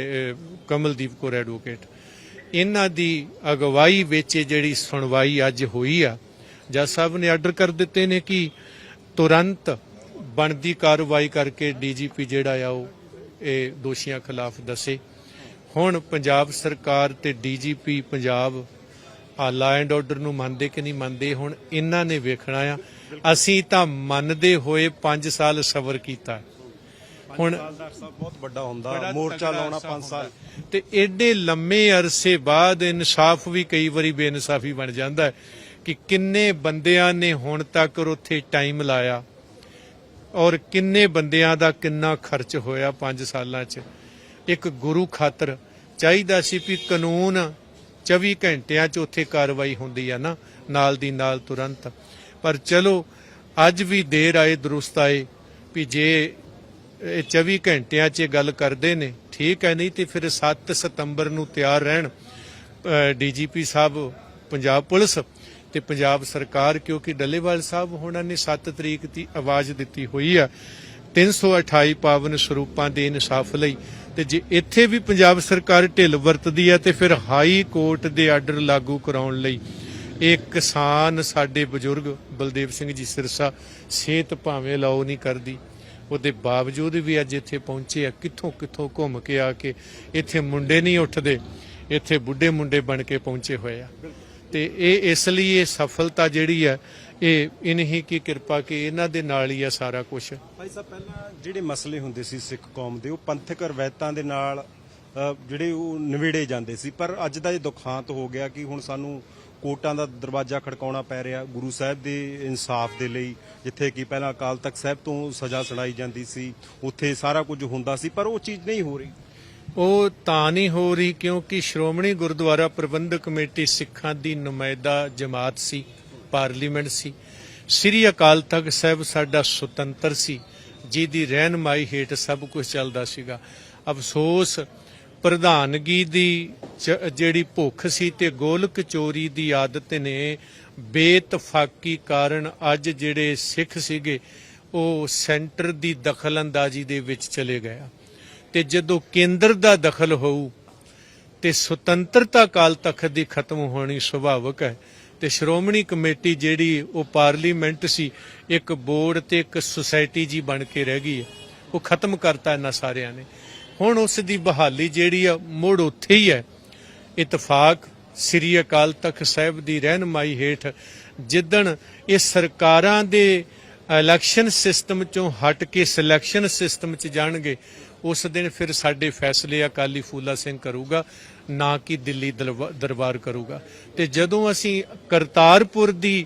[SPEAKER 3] ਕਮਲਦੀਪ ਕੌਰ ਐਡਵੋਕੇਟ। ਇਹਨਾਂ ਦੀ ਅਗਵਾਈ ਵਿੱਚ ਇਹ ਜਿਹੜੀ ਸੁਣਵਾਈ ਅੱਜ ਹੋਈ ਆ, ਜੱਜ ਸਾਹਿਬ ਨੇ ਆਰਡਰ ਕਰ ਦਿੱਤੇ ਨੇ ਕਿ ਤੁਰੰਤ ਬਣਦੀ ਕਾਰਵਾਈ ਕਰਕੇ ਡੀਜੀਪੀ ਜਿਹੜਾ ਆ ਉਹ ਇਹ ਦੋਸ਼ੀਆਂ ਖਿਲਾਫ ਦੱਸੇ। ਹੁਣ ਪੰਜਾਬ ਸਰਕਾਰ ਤੇ ਡੀਜੀਪੀ ਪੰਜਾਬ ਆ ਲਾ ਐਂਡ ਆਰਡਰ ਨੂੰ ਮੰਨਦੇ ਕਿ ਨਹੀਂ ਮੰਨਦੇ ਹੁਣ ਇਹਨਾਂ ਨੇ ਵੇਖਣਾ ਆ। ਅਸੀਂ ਤਾਂ ਮੰਨਦੇ ਹੋਏ 5 ਸਾਲ ਸਬਰ ਕੀਤਾ। ਹੁਣ
[SPEAKER 1] ਬਹੁਤ ਵੱਡਾ ਹੁੰਦਾ ਮੋਰਚਾ ਲਾਉਣਾ
[SPEAKER 3] ਅਰਸਾ
[SPEAKER 1] 5 ਸਾਲ।
[SPEAKER 3] ਤੇ ਐਡੇ ਲੰਮੇ ਅਰਸੇ ਬਾਅਦ ਇਨਸਾਫ ਵੀ ਕਈ ਵਾਰੀ ਬੇਇਨਸਾਫੀ ਬਣ ਜਾਂਦਾ ਹੈ। ਕਿ ਕਿੰਨੇ ਬੰਦਿਆਂ ਨੇ ਹੁਣ ਤੱਕ ਉੱਥੇ ਟਾਈਮ ਲਾਇਆ ਔਰ ਕਿੰਨੇ ਬੰਦਿਆਂ ਦਾ ਕਿੰਨਾ ਖਰਚ ਹੋਇਆ 5 ਸਾਲਾਂ 'ਚ। ਇੱਕ ਗੁਰੂ ਖਾਤਰ ਚਾਹੀਦਾ ਸੀ ਵੀ ਕਾਨੂੰਨ 24 ਘੰਟਿਆਂ 'ਚ ਉੱਥੇ ਕਾਰਵਾਈ ਹੁੰਦੀ ਆ ਨਾ, ਨਾਲ ਦੀ ਨਾਲ ਤੁਰੰਤ। ਪਰ ਚਲੋ, ਅੱਜ ਵੀ ਦੇਰ ਆਏ, ਦਰੁਸਤ ਆਏ ਵੀ ਜੇ ਇਹ 24 ਘੰਟਿਆਂ 'ਚ ਇਹ ਗੱਲ ਕਰਦੇ ਨੇ, ਠੀਕ ਹੈ ਨਹੀਂ ਤੇ ਫਿਰ 7 ਸਤੰਬਰ ਨੂੰ ਤਿਆਰ ਰਹਿਣ ਡੀਜੀਪੀ ਸਾਹਿਬ, ਪੰਜਾਬ ਪੁਲਿਸ ਤੇ ਪੰਜਾਬ ਸਰਕਾਰ, ਕਿਉਂਕਿ ਡੱਲੇਵਾਲ ਸਾਹਿਬ ਹੋਣਾ ਨੇ 7 ਤਰੀਕ ਦੀ ਆਵਾਜ਼ ਦਿੱਤੀ ਹੋਈ ਆ। 328 ਪਾਵਨ ਸਰੂਪਾਂ ਦੇ ਇਨਸਾਫ ਲਈ। ਤੇ ਜੇ ਇੱਥੇ ਵੀ ਪੰਜਾਬ ਸਰਕਾਰ ਢਿੱਲ ਵਰਤਦੀ ਹੈ ਤੇ ਫਿਰ ਹਾਈ ਕੋਰਟ ਦੇ ਆਰਡਰ ਲਾਗੂ ਕਰਾਉਣ ਲਈ। ਇਹ ਕਿਸਾਨ ਸਾਡੇ ਬਜ਼ੁਰਗ ਬਲਦੇਵ ਸਿੰਘ ਜੀ ਸਿਰਸਾ, ਸਿਹਤ ਭਾਵੇਂ ਲਾਓ ਨਹੀਂ ਕਰਦੀ। ਉਹਦੇ ਬਾਵਜੂਦ ਵੀ ਅੱਜ ਇੱਥੇ ਪਹੁੰਚੇ ਆ, ਕਿੱਥੋਂ ਕਿੱਥੋਂ ਘੁੰਮ ਕੇ ਆ ਕੇ ਇੱਥੇ ਮੁੰਡੇ ਨਹੀਂ ਉੱਠਦੇ, ਇੱਥੇ ਬੁੱਢੇ ਮੁੰਡੇ ਬਣ ਕੇ ਪਹੁੰਚੇ ਹੋਏ ਆ। ਤੇ ਇਹ ਇਸ ਲਈ ਇਹ ਸਫਲਤਾ ਜਿਹੜੀ ਹੈ ਇਹ ਇਨਹੀ ਕੀ ਕਿਰਪਾ ਕਿ ਇਹਨਾਂ ਦੇ ਨਾਲ ਹੀ ਆ ਸਾਰਾ ਕੁਝ
[SPEAKER 1] ਭਾਈ ਸਾਹਿਬ, ਪਹਿਲਾਂ ਜਿਹੜੇ ਮਸਲੇ ਹੁੰਦੇ ਸੀ ਸਿੱਖ ਕੌਮ ਦੇ, ਉਹ ਪੰਥਕ ਰਵਾਇਤਾਂ ਦੇ ਨਾਲ ਜਿਹੜੇ ਉਹ ਨਿਵੇੜੇ ਜਾਂਦੇ ਸੀ। ਪਰ ਅੱਜ ਦਾ ਇਹ ਦੁਖਾਂਤ ਹੋ ਗਿਆ ਕਿ ਹੁਣ ਸਾਨੂੰ ਕੋਟਾਂ ਦਾ ਦਰਵਾਜ਼ਾ ਖੜਕਾਉਣਾ ਪੈ ਰਿਹਾ। ਗੁਰੂ ਸਾਹਿਬ ਦੇ ਇਨਸਾਫ ਦੇ ਲਈ, ਜਿੱਥੇ ਕਿ ਪਹਿਲਾਂ ਅਕਾਲ ਤਖਤ ਸਾਹਿਬ ਤੋਂ ਸਜ਼ਾ ਸੁਣਾਈ ਜਾਂਦੀ ਸੀ, ਉੱਥੇ ਸਾਰਾ ਕੁਝ ਹੁੰਦਾ ਸੀ, ਪਰ ਉਹ ਚੀਜ਼ ਨਹੀਂ ਹੋ ਰਹੀ।
[SPEAKER 3] ਉਹ ਤਾਂ ਨਹੀਂ ਹੋ ਰਹੀ ਕਿਉਂਕਿ ਸ਼੍ਰੋਮਣੀ ਗੁਰਦੁਆਰਾ ਪ੍ਰਬੰਧਕ ਕਮੇਟੀ ਸਿੱਖਾਂ ਦੀ ਨੁਮਾਇਦਾ ਜਮਾਤ ਸੀ, ਪਾਰਲੀਮੈਂਟ ਸੀ। ਸ੍ਰੀ ਅਕਾਲ ਤਖਤ ਸਾਹਿਬ ਸਾਡਾ ਸੁਤੰਤਰ ਸੀ, ਜਿਹਦੀ ਰਹਿਨਮਾਈ ਹੇਠ ਸਭ ਕੁਝ ਚੱਲਦਾ ਸੀਗਾ। ਅਫਸੋਸ, ਪ੍ਰਧਾਨਗੀ ਦੀ ਜ- ਜਿਹੜੀ ਭੁੱਖ ਸੀ ਤੇ ਗੋਲਕ ਚੋਰੀ ਦੀ ਆਦਤ ਨੇ ਬੇਤਫਾਕੀ ਕਾਰਨ ਅੱਜ ਜਿਹੜੇ ਸਿੱਖ ਸੀਗੇ, ਉਹ ਸੈਂਟਰ ਦੀ ਦਖਲਅੰਦਾਜ਼ੀ ਦੇ ਵਿੱਚ ਚਲੇ ਗਏ ਤੇ ਜਦੋਂ ਕੇਂਦਰ ਦਾ ਦਖਲ ਹੋਊ, ਤੇ ਸੁਤੰਤਰਤਾ ਕਾਲ ਤਖਤ ਦੀ ਖਤਮ ਹੋਣੀ ਸੁਭਾਵਕ ਹੈ। ਤੇ ਸ਼੍ਰੋਮਣੀ ਕਮੇਟੀ ਜਿਹੜੀ ਉਹ ਪਾਰਲੀਮੈਂਟ ਸੀ, ਇੱਕ ਬੋਰਡ ਤੇ ਇੱਕ ਸੁਸਾਇਟੀ ਜੀ ਬਣ ਕੇ ਰਹਿ ਗਈ ਹੈ। ਉਹ ਖਤਮ ਕਰਤਾ ਇਹਨਾਂ ਸਾਰਿਆਂ ਨੇ। ਹੁਣ ਉਸ ਦੀ ਬਹਾਲੀ ਜਿਹੜੀ ਆ, ਮੁੜ ਉੱਥੇ ਹੀ ਹੈ। ਇਤਫਾਕ ਸ੍ਰੀ ਅਕਾਲ ਤਖਤ ਸਾਹਿਬ ਦੀ ਰਹਿਨਮਾਈ ਹੇਠ ਜਿੱਦਣ ਇਹ ਸਰਕਾਰਾਂ ਦੇ ਇਲੈਕਸ਼ਨ ਸਿਸਟਮ ਚੋਂ ਹਟ ਕੇ, ਸਿਲੈਕਸ਼ਨ ਸਿਸਟਮ 'ਚ ਜਾਣਗੇ ਉਸ ਦਿਨ ਫਿਰ ਸਾਡੇ ਫੈਸਲੇ ਅਕਾਲੀ ਫੂਲਾ ਸਿੰਘ ਕਰੂਗਾ, ਨਾ ਕਿ ਦਿੱਲੀ ਦਲਵਾ- ਦਰਬਾਰ ਕਰੂਗਾ। ਤੇ ਜਦੋਂ ਅਸੀਂ ਕਰਤਾਰਪੁਰ ਦੀ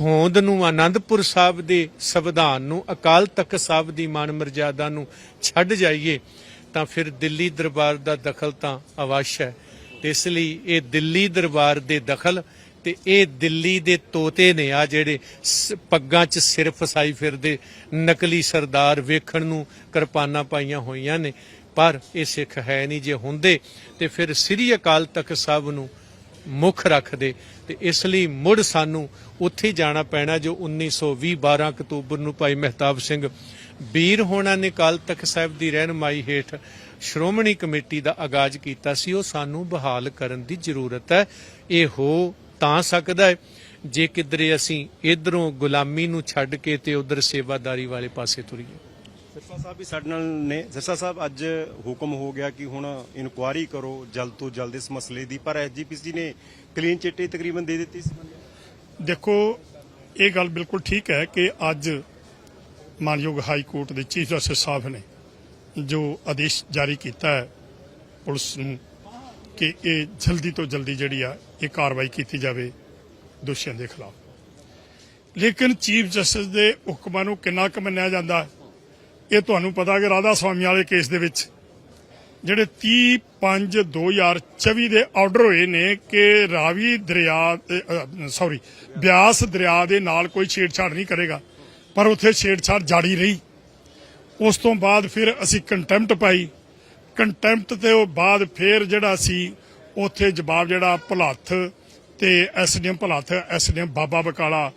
[SPEAKER 3] ਹੋਂਦ ਨੂੰ, ਆਨੰਦਪੁਰ ਸਾਹਿਬ ਦੇ ਸੰਵਿਧਾਨ ਨੂੰ, ਅਕਾਲ ਤਖਤ ਸਾਹਿਬ ਦੀ ਮਾਨ ਮਰਜ਼ਾਦਾ ਨੂੰ ਛੱਡ ਜਾਈਏ, ਤਾਂ ਫਿਰ ਦਿੱਲੀ ਦਰਬਾਰ ਦਾ ਦਖਲ ਤਾਂ ਅਵਸ਼ ਹੈ। ਇਸ ਲਈ ਇਹ ਦਿੱਲੀ ਦਰਬਾਰ ਦੇ ਦਖਲ ਤੇ ਇਹ ਦਿੱਲੀ ਦੇ ਤੋਤੇ ਨੇ ਆ ਜਿਹੜੇ ਸ- ਪੱਗਾਂ 'ਚ ਸਿਰ ਫਸਾਈ ਫਿਰਦੇ, ਨਕਲੀ ਸਰਦਾਰ ਵੇਖਣ ਨੂੰ ਕਿਰਪਾਨਾਂ ਪਾਈਆਂ ਹੋਈਆਂ ਨੇ, ਪਰ ਇਹ ਸਿੱਖ ਹੈ ਨਹੀਂ ਜੇ ਹੁੰਦੇ, ਤੇ ਫਿਰ ਸ੍ਰੀ ਅਕਾਲ ਤਖਤ ਸਾਹਿਬ ਨੂੰ ਮੁੱਖ ਰੱਖਦੇ, ਤੇ ਇਸ ਲਈ ਮੁੜ ਸਾਨੂੰ ਉੱਥੇ ਜਾਣਾ ਪੈਣਾ ਜੋ 1920 12 ਅਕਤੂਬਰ ਨੂੰ ਭਾਈ ਮਹਿਤਾਬ ਸਿੰਘ ਵੀਰ ਹੋਣਾ ਨੇ ਕਾਲ ਤਖਤ ਸਾਹਿਬ ਦੀ ਰਹਿਨਮਾਈ ਹੇਠ ਸ਼੍ਰੋਮਣੀ ਕਮੇਟੀ ਦਾ ਆਗਾਜ਼ ਕੀਤਾ ਸੀ, ਉਹ ਸਾਨੂੰ ਬਹਾਲ ਕਰਨ ਦੀ ਜ਼ਰੂਰਤ ਹੈ। ਇਹ ਹੋ ਤਾਂ ਸਕਦਾ ਹੈ ਜੇ ਕਿਧਰੇ ਅਸੀਂ ਇਧਰੋਂ ਗੁਲਾਮੀ ਨੂੰ ਛੱਡ ਕੇ ਤੇ ਉਧਰ ਸੇਵਾਦਾਰੀ ਵਾਲੇ ਪਾਸੇ ਤੁਰੀਏ।
[SPEAKER 1] ਸਿਰਸਾ ਸਾਹਿਬ ਵੀ ਸਾਡੇ ਨਾਲ ਨੇ। ਸਿਰਸਾ ਸਾਹਿਬ ਅੱਜ ਹੁਕਮ ਹੋ ਗਿਆ ਕਿ ਹੁਣ ਇਨਕੁਆਇਰੀ ਕਰੋ ਜਲਦ ਤੋਂ ਜਲਦ ਇਸ ਮਸਲੇ ਦੀ। ਪਰ ਐਸਜੀਪੀਸੀ ਨੇ ਕਲੀਨ ਚਿੱਟੀ ਤਕਰੀਬਨ ਦੇ ਦਿੱਤੀ ਸੀ।
[SPEAKER 4] ਦੇਖੋ ਇਹ ਗੱਲ ਬਿਲਕੁਲ ਠੀਕ ਹੈ ਕਿ ਅੱਜ ਮਾਨਯੋਗ ਹਾਈ ਕੋਰਟ ਦੇ ਚੀਫ ਜਸਟਿਸ ਸਾਹਿਬ ਨੇ ਜੋ ਆਦੇਸ਼ ਜਾਰੀ ਕੀਤਾ ਹੈ ਪੁਲਿਸ ਨੂੰ ਕਿ ਇਹ ਜਲਦੀ ਤੋਂ ਜਲਦੀ ਜਿਹੜੀ ਆ, ਇਹ ਕਾਰਵਾਈ ਕੀਤੀ ਜਾਵੇ ਦੋਸ਼ੀਆਂ ਦੇ ਖਿਲਾਫ। ਲੇਕਿਨ ਚੀਫ ਜਸਟਿਸ ਦੇ ਹੁਕਮਾਂ ਨੂੰ ਕਿੰਨਾ ਕੁ ਮੰਨਿਆ ਜਾਂਦਾ, ਇਹ ਤੁਹਾਨੂੰ ਪਤਾ ਕਿ ਰਾਧਾ ਸਵਾਮੀ ਵਾਲੇ ਕੇਸ ਦੇ ਵਿੱਚ ਜਿਹੜੇ 30 5 2024 ਦੇ ਆਰਡਰ ਹੋਏ ਨੇ ਕਿ ਰਾਵੀ ਦਰਿਆ ਸੌਰੀ ਬਿਆਸ ਦਰਿਆ ਦੇ ਨਾਲ ਕੋਈ ਛੇੜਛਾੜ ਨਹੀਂ ਕਰੇਗਾ, ਪਰ ਉੱਥੇ ਛੇੜਛਾੜ ਜਾਰੀ ਰਹੀ। ਉਸ ਤੋਂ ਬਾਅਦ ਫਿਰ ਅਸੀਂ ਕੰਟੈਂਪਟ ਪਾਈ। ਕੰਟੈਂਪਟ ਤੇ ਉਹ ਬਾਅਦ ਫਿਰ ਜਿਹੜਾ ਸੀ, ਉੱਥੇ ਜਵਾਬ ਜਿਹੜਾ ਭੁਲੱਥ ਤੇ ਐਸਡੀਐਮ ਭੁਲੱਥ, ਐਸਡੀਐਮ ਬਾਬਾ ਬਕਾਲਾ,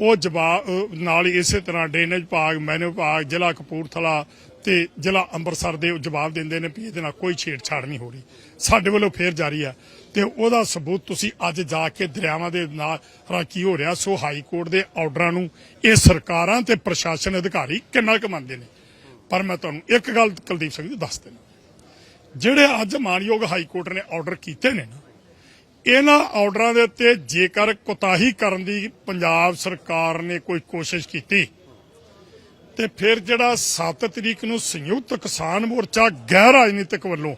[SPEAKER 4] ਉਹ ਜਵਾਬ ਨਾਲ ਹੀ ਇਸੇ ਤਰ੍ਹਾਂ ਡਰੇਨੇਜ ਵਿਭਾਗ, ਮੈਨੂ ਵਿਭਾਗ, ਜ਼ਿਲ੍ਹਾ ਕਪੂਰਥਲਾ ਤੇ ਜ਼ਿਲ੍ਹਾ ਅੰਮ੍ਰਿਤਸਰ ਦੇ ਜਵਾਬ ਦਿੰਦੇ ਨੇ ਵੀ ਇਹਦੇ ਨਾਲ ਕੋਈ ਛੇੜਛਾੜ ਨਹੀਂ ਹੋ ਰਹੀ। ਸਾਡੇ ਵੱਲੋਂ ਫੇਰ ਜਾਰੀ ਆ। ਤੇ ਉਹਦਾ ਸਬੂਤ ਤੁਸੀਂ ਅੱਜ ਜਾ ਕੇ ਦਰਿਆਵਾਂ ਦੇ ਨਾਲ ਰਾ ਕੀ ਹੋ ਰਿਹਾ, ਸੋ ਹਾਈ ਕੋਰਟ ਦੇ ਆਰਡਰਾਂ ਨੂੰ ਇਹ ਸਰਕਾਰਾਂ ਤੇ ਪ੍ਰਸ਼ਾਸਨ ਅਧਿਕਾਰੀ ਕਿੰਨਾ ਕੁ ਮੰਨਦੇ ਨੇ? ਪਰ ਮੈਂ ਤੁਹਾਨੂੰ ਇੱਕ ਗੱਲ ਕੁਲਦੀਪ ਸਿੰਘ ਜੀ ਦੱਸ ਦਿੰਦਾ। ਜਿਹੜੇ ਅੱਜ ਮਾਨਯੋਗ ਹਾਈ ਕੋਰਟ ਨੇ ਆਰਡਰ ਕੀਤੇ ਨੇ ਨਾ, ਇਹਨਾਂ ਆਰਡਰਾਂ ਦੇ ਉੱਤੇ ਜੇਕਰ ਕੁਤਾਹੀ ਕਰਨ ਦੀ ਪੰਜਾਬ ਸਰਕਾਰ ਨੇ ਕੋਈ ਕੋਸ਼ਿਸ਼ ਕੀਤੀ, ਤੇ ਫਿਰ ਜਿਹੜਾ 7 ਤਰੀਕ ਨੂੰ ਸੰਯੁਕਤ ਕਿਸਾਨ ਮੋਰਚਾ ਗੈਰ ਰਾਜਨੀਤਿਕ ਵੱਲੋਂ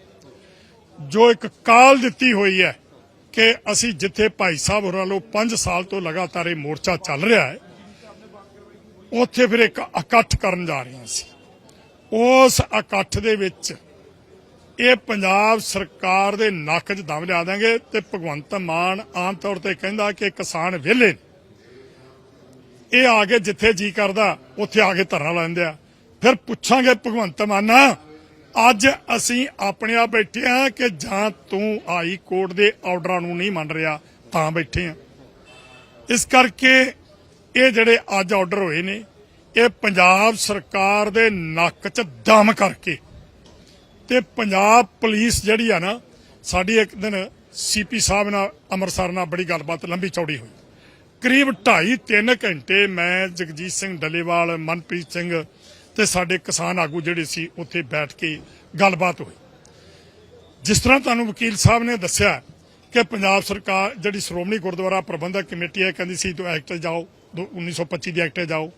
[SPEAKER 4] ਜੋ ਇੱਕ ਕਾਲ ਦਿੱਤੀ ਹੋਈ ਹੈ ਕਿ ਅਸੀਂ ਜਿੱਥੇ ਭਾਈ ਸਾਹਿਬ ਹੋਰਾਂ ਵੱਲੋਂ 5 ਸਾਲ ਤੋਂ ਲਗਾਤਾਰ ਇਹ ਮੋਰਚਾ ਚੱਲ ਰਿਹਾ ਹੈ, ਉੱਥੇ ਫਿਰ ਇੱਕ ਇਕੱਠ ਕਰਨ ਜਾ ਰਹੇ ਹਾਂ ਸੀ ਉਸ ਇਕੱਠ ਦੇ ਵਿੱਚ ਇਹ ਪੰਜਾਬ ਸਰਕਾਰ ਦੇ ਨੱਕ 'ਚ ਦਮ ਲਿਆ ਦਾਂਗੇ ਤੇ ਭਗਵੰਤ ਮਾਨ ਆਮ ਤੌਰ ਤੇ ਕਹਿੰਦਾ ਕਿ ਕਿਸਾਨ ਵਿਹਲੇ ਇਹ ਆ ਕੇ ਜਿੱਥੇ ਜੀ ਕਰਦਾ, ਉੱਥੇ ਆ ਕੇ ਧਰਨਾ ਲਾਉਂਦੇ ਆ। ਫਿਰ ਪੁੱਛਾਂਗੇ ਭਗਵੰਤ ਮਾਨਾ, ਅੱਜ ਅਸੀਂ ਆਪਣੇ ਆਪ ਬੈਠੇ ਆ ਕਿ ਜਾਂ ਤੂੰ ਹਾਈ ਕੋਰਟ ਦੇ ਆਰਡਰਾਂ ਨੂੰ ਨਹੀਂ ਮੰਨ ਰਿਹਾ, ਤਾਂ ਬੈਠੇ ਆ। ਇਸ ਕਰਕੇ ਇਹ ਜਿਹੜੇ ਅੱਜ ਆਰਡਰ ਹੋਏ ਨੇ, ਇਹ ਪੰਜਾਬ ਸਰਕਾਰ ਦੇ ਨੱਕ 'ਚ ਦਮ ਕਰਕੇ ਤੇ ਪੰਜਾਬ ਪੁਲਿਸ ਜਿਹੜੀ ਆ ਨਾ, ਸਾਡੀ ਇੱਕ ਦਿਨ ਸੀਪੀ ਸਾਹਿਬ ਨਾਲ, ਅੰਮ੍ਰਿਤਸਰ ਨਾਲ ਬੜੀ ਗੱਲਬਾਤ, ਲੰਬੀ ਚੌੜੀ ਹੋਈ। ਕਰੀਬ 2.5 3 ਘੰਟੇ ਮੈਂ ਜਗਜੀਤ ਸਿੰਘ ਡੱਲੇਵਾਲ, ਮਨਪ੍ਰੀਤ ਸਿੰਘ ਤੇ ਸਾਡੇ ਕਿਸਾਨ ਆਗੂ ਜਿਹੜੇ ਸੀ, ਉੱਥੇ ਬੈਠ ਕੇ ਗੱਲਬਾਤ ਹੋਈ। ਜਿਸ ਤਰ੍ਹਾਂ ਤੁਹਾਨੂੰ ਵਕੀਲ ਸਾਹਿਬ ਨੇ ਦੱਸਿਆ ਕਿ ਪੰਜਾਬ ਸਰਕਾਰ ਜਿਹੜੀ ਸ਼੍ਰੋਮਣੀ ਗੁਰਦੁਆਰਾ ਪ੍ਰਬੰਧਕ ਕਮੇਟੀ ਹੈ, ਕਹਿੰਦੀ ਸੀ ਤੂੰ ਐਕਟ ਜਾਓ, ਦੋ- 1925 ਦੇ ਐਕਟ ਜਾਓ।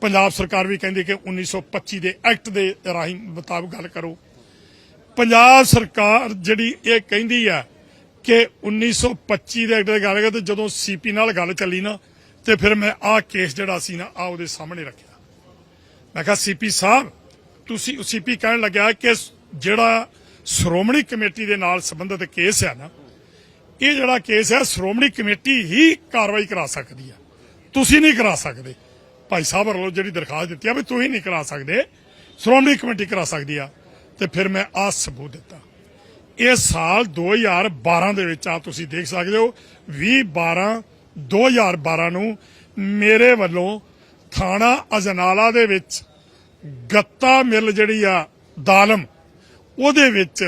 [SPEAKER 4] ਪੰਜਾਬ ਸਰਕਾਰ ਵੀ ਕਹਿੰਦੀ ਕਿ 1925 ਦੇ ਐਕਟ ਦੇ ਰਾਹੀਂ ਮੁਤਾਬਕ ਗੱਲ ਕਰੋ। ਪੰਜਾਬ ਸਰਕਾਰ ਜਿਹੜੀ ਇਹ ਕਹਿੰਦੀ ਆ ਕਿ 1925 ਦੇ ਐਕਟ ਦੀ ਗੱਲ ਕਰ ਤੇ ਜਦੋਂ ਸੀਪੀ ਨਾਲ ਗੱਲ ਚੱਲੀ ਨਾ, ਤੇ ਫਿਰ ਮੈਂ ਆਹ ਕੇਸ ਜਿਹੜਾ ਸੀ ਨਾ ਆ ਉਹਦੇ ਸਾਹਮਣੇ ਰੱਖਿਆ। ਮੈਂ ਕਿਹਾ ਸੀਪੀ ਸਾਹਿਬ, ਤੁਸੀਂ ਸੀਪੀ ਕਹਿਣ ਲੱਗਿਆ ਕਿ ਜਿਹੜਾ ਸ਼੍ਰੋਮਣੀ ਕਮੇਟੀ ਦੇ ਨਾਲ ਸੰਬੰਧਿਤ ਕੇਸ ਹੈ ਨਾ, ਇਹ ਜਿਹੜਾ ਕੇਸ ਹੈ ਸ਼੍ਰੋਮਣੀ ਕਮੇਟੀ ਹੀ ਕਾਰਵਾਈ ਕਰਾ ਸਕਦੀ ਹੈ ਤੁਸੀਂ ਨਹੀਂ ਕਰਾ ਸਕਦੇ। ਭਾਈ ਸਾਹਿਬ ਵੱਲੋਂ ਜਿਹੜੀ ਦਰਖਾਸਤ ਦਿੱਤੀ ਆ ਵੀ ਤੁਸੀਂ ਨਹੀਂ ਕਰਾ ਸਕਦੇ, ਸ਼੍ਰੋਮਣੀ ਕਮੇਟੀ ਕਰਾ ਸਕਦੀ ਆ। ਤੇ ਫਿਰ ਮੈਂ ਆਹ ਸਬੂਤ ਦਿੱਤਾ। ਇਹ ਸਾਲ 2012 ਦੇ ਵਿੱਚ ਆ ਤੁਸੀਂ ਦੇਖ ਸਕਦੇ ਹੋ 20 12 2012 ਨੂੰ ਮੇਰੇ ਵੱਲੋਂ ਥਾਣਾ ਅਜਨਾਲਾ ਦੇ ਵਿੱਚ ਗੱਤਾ ਮਿਲ ਜਿਹੜੀ ਆ ਦਾਲਮ, ਉਹਦੇ ਵਿੱਚ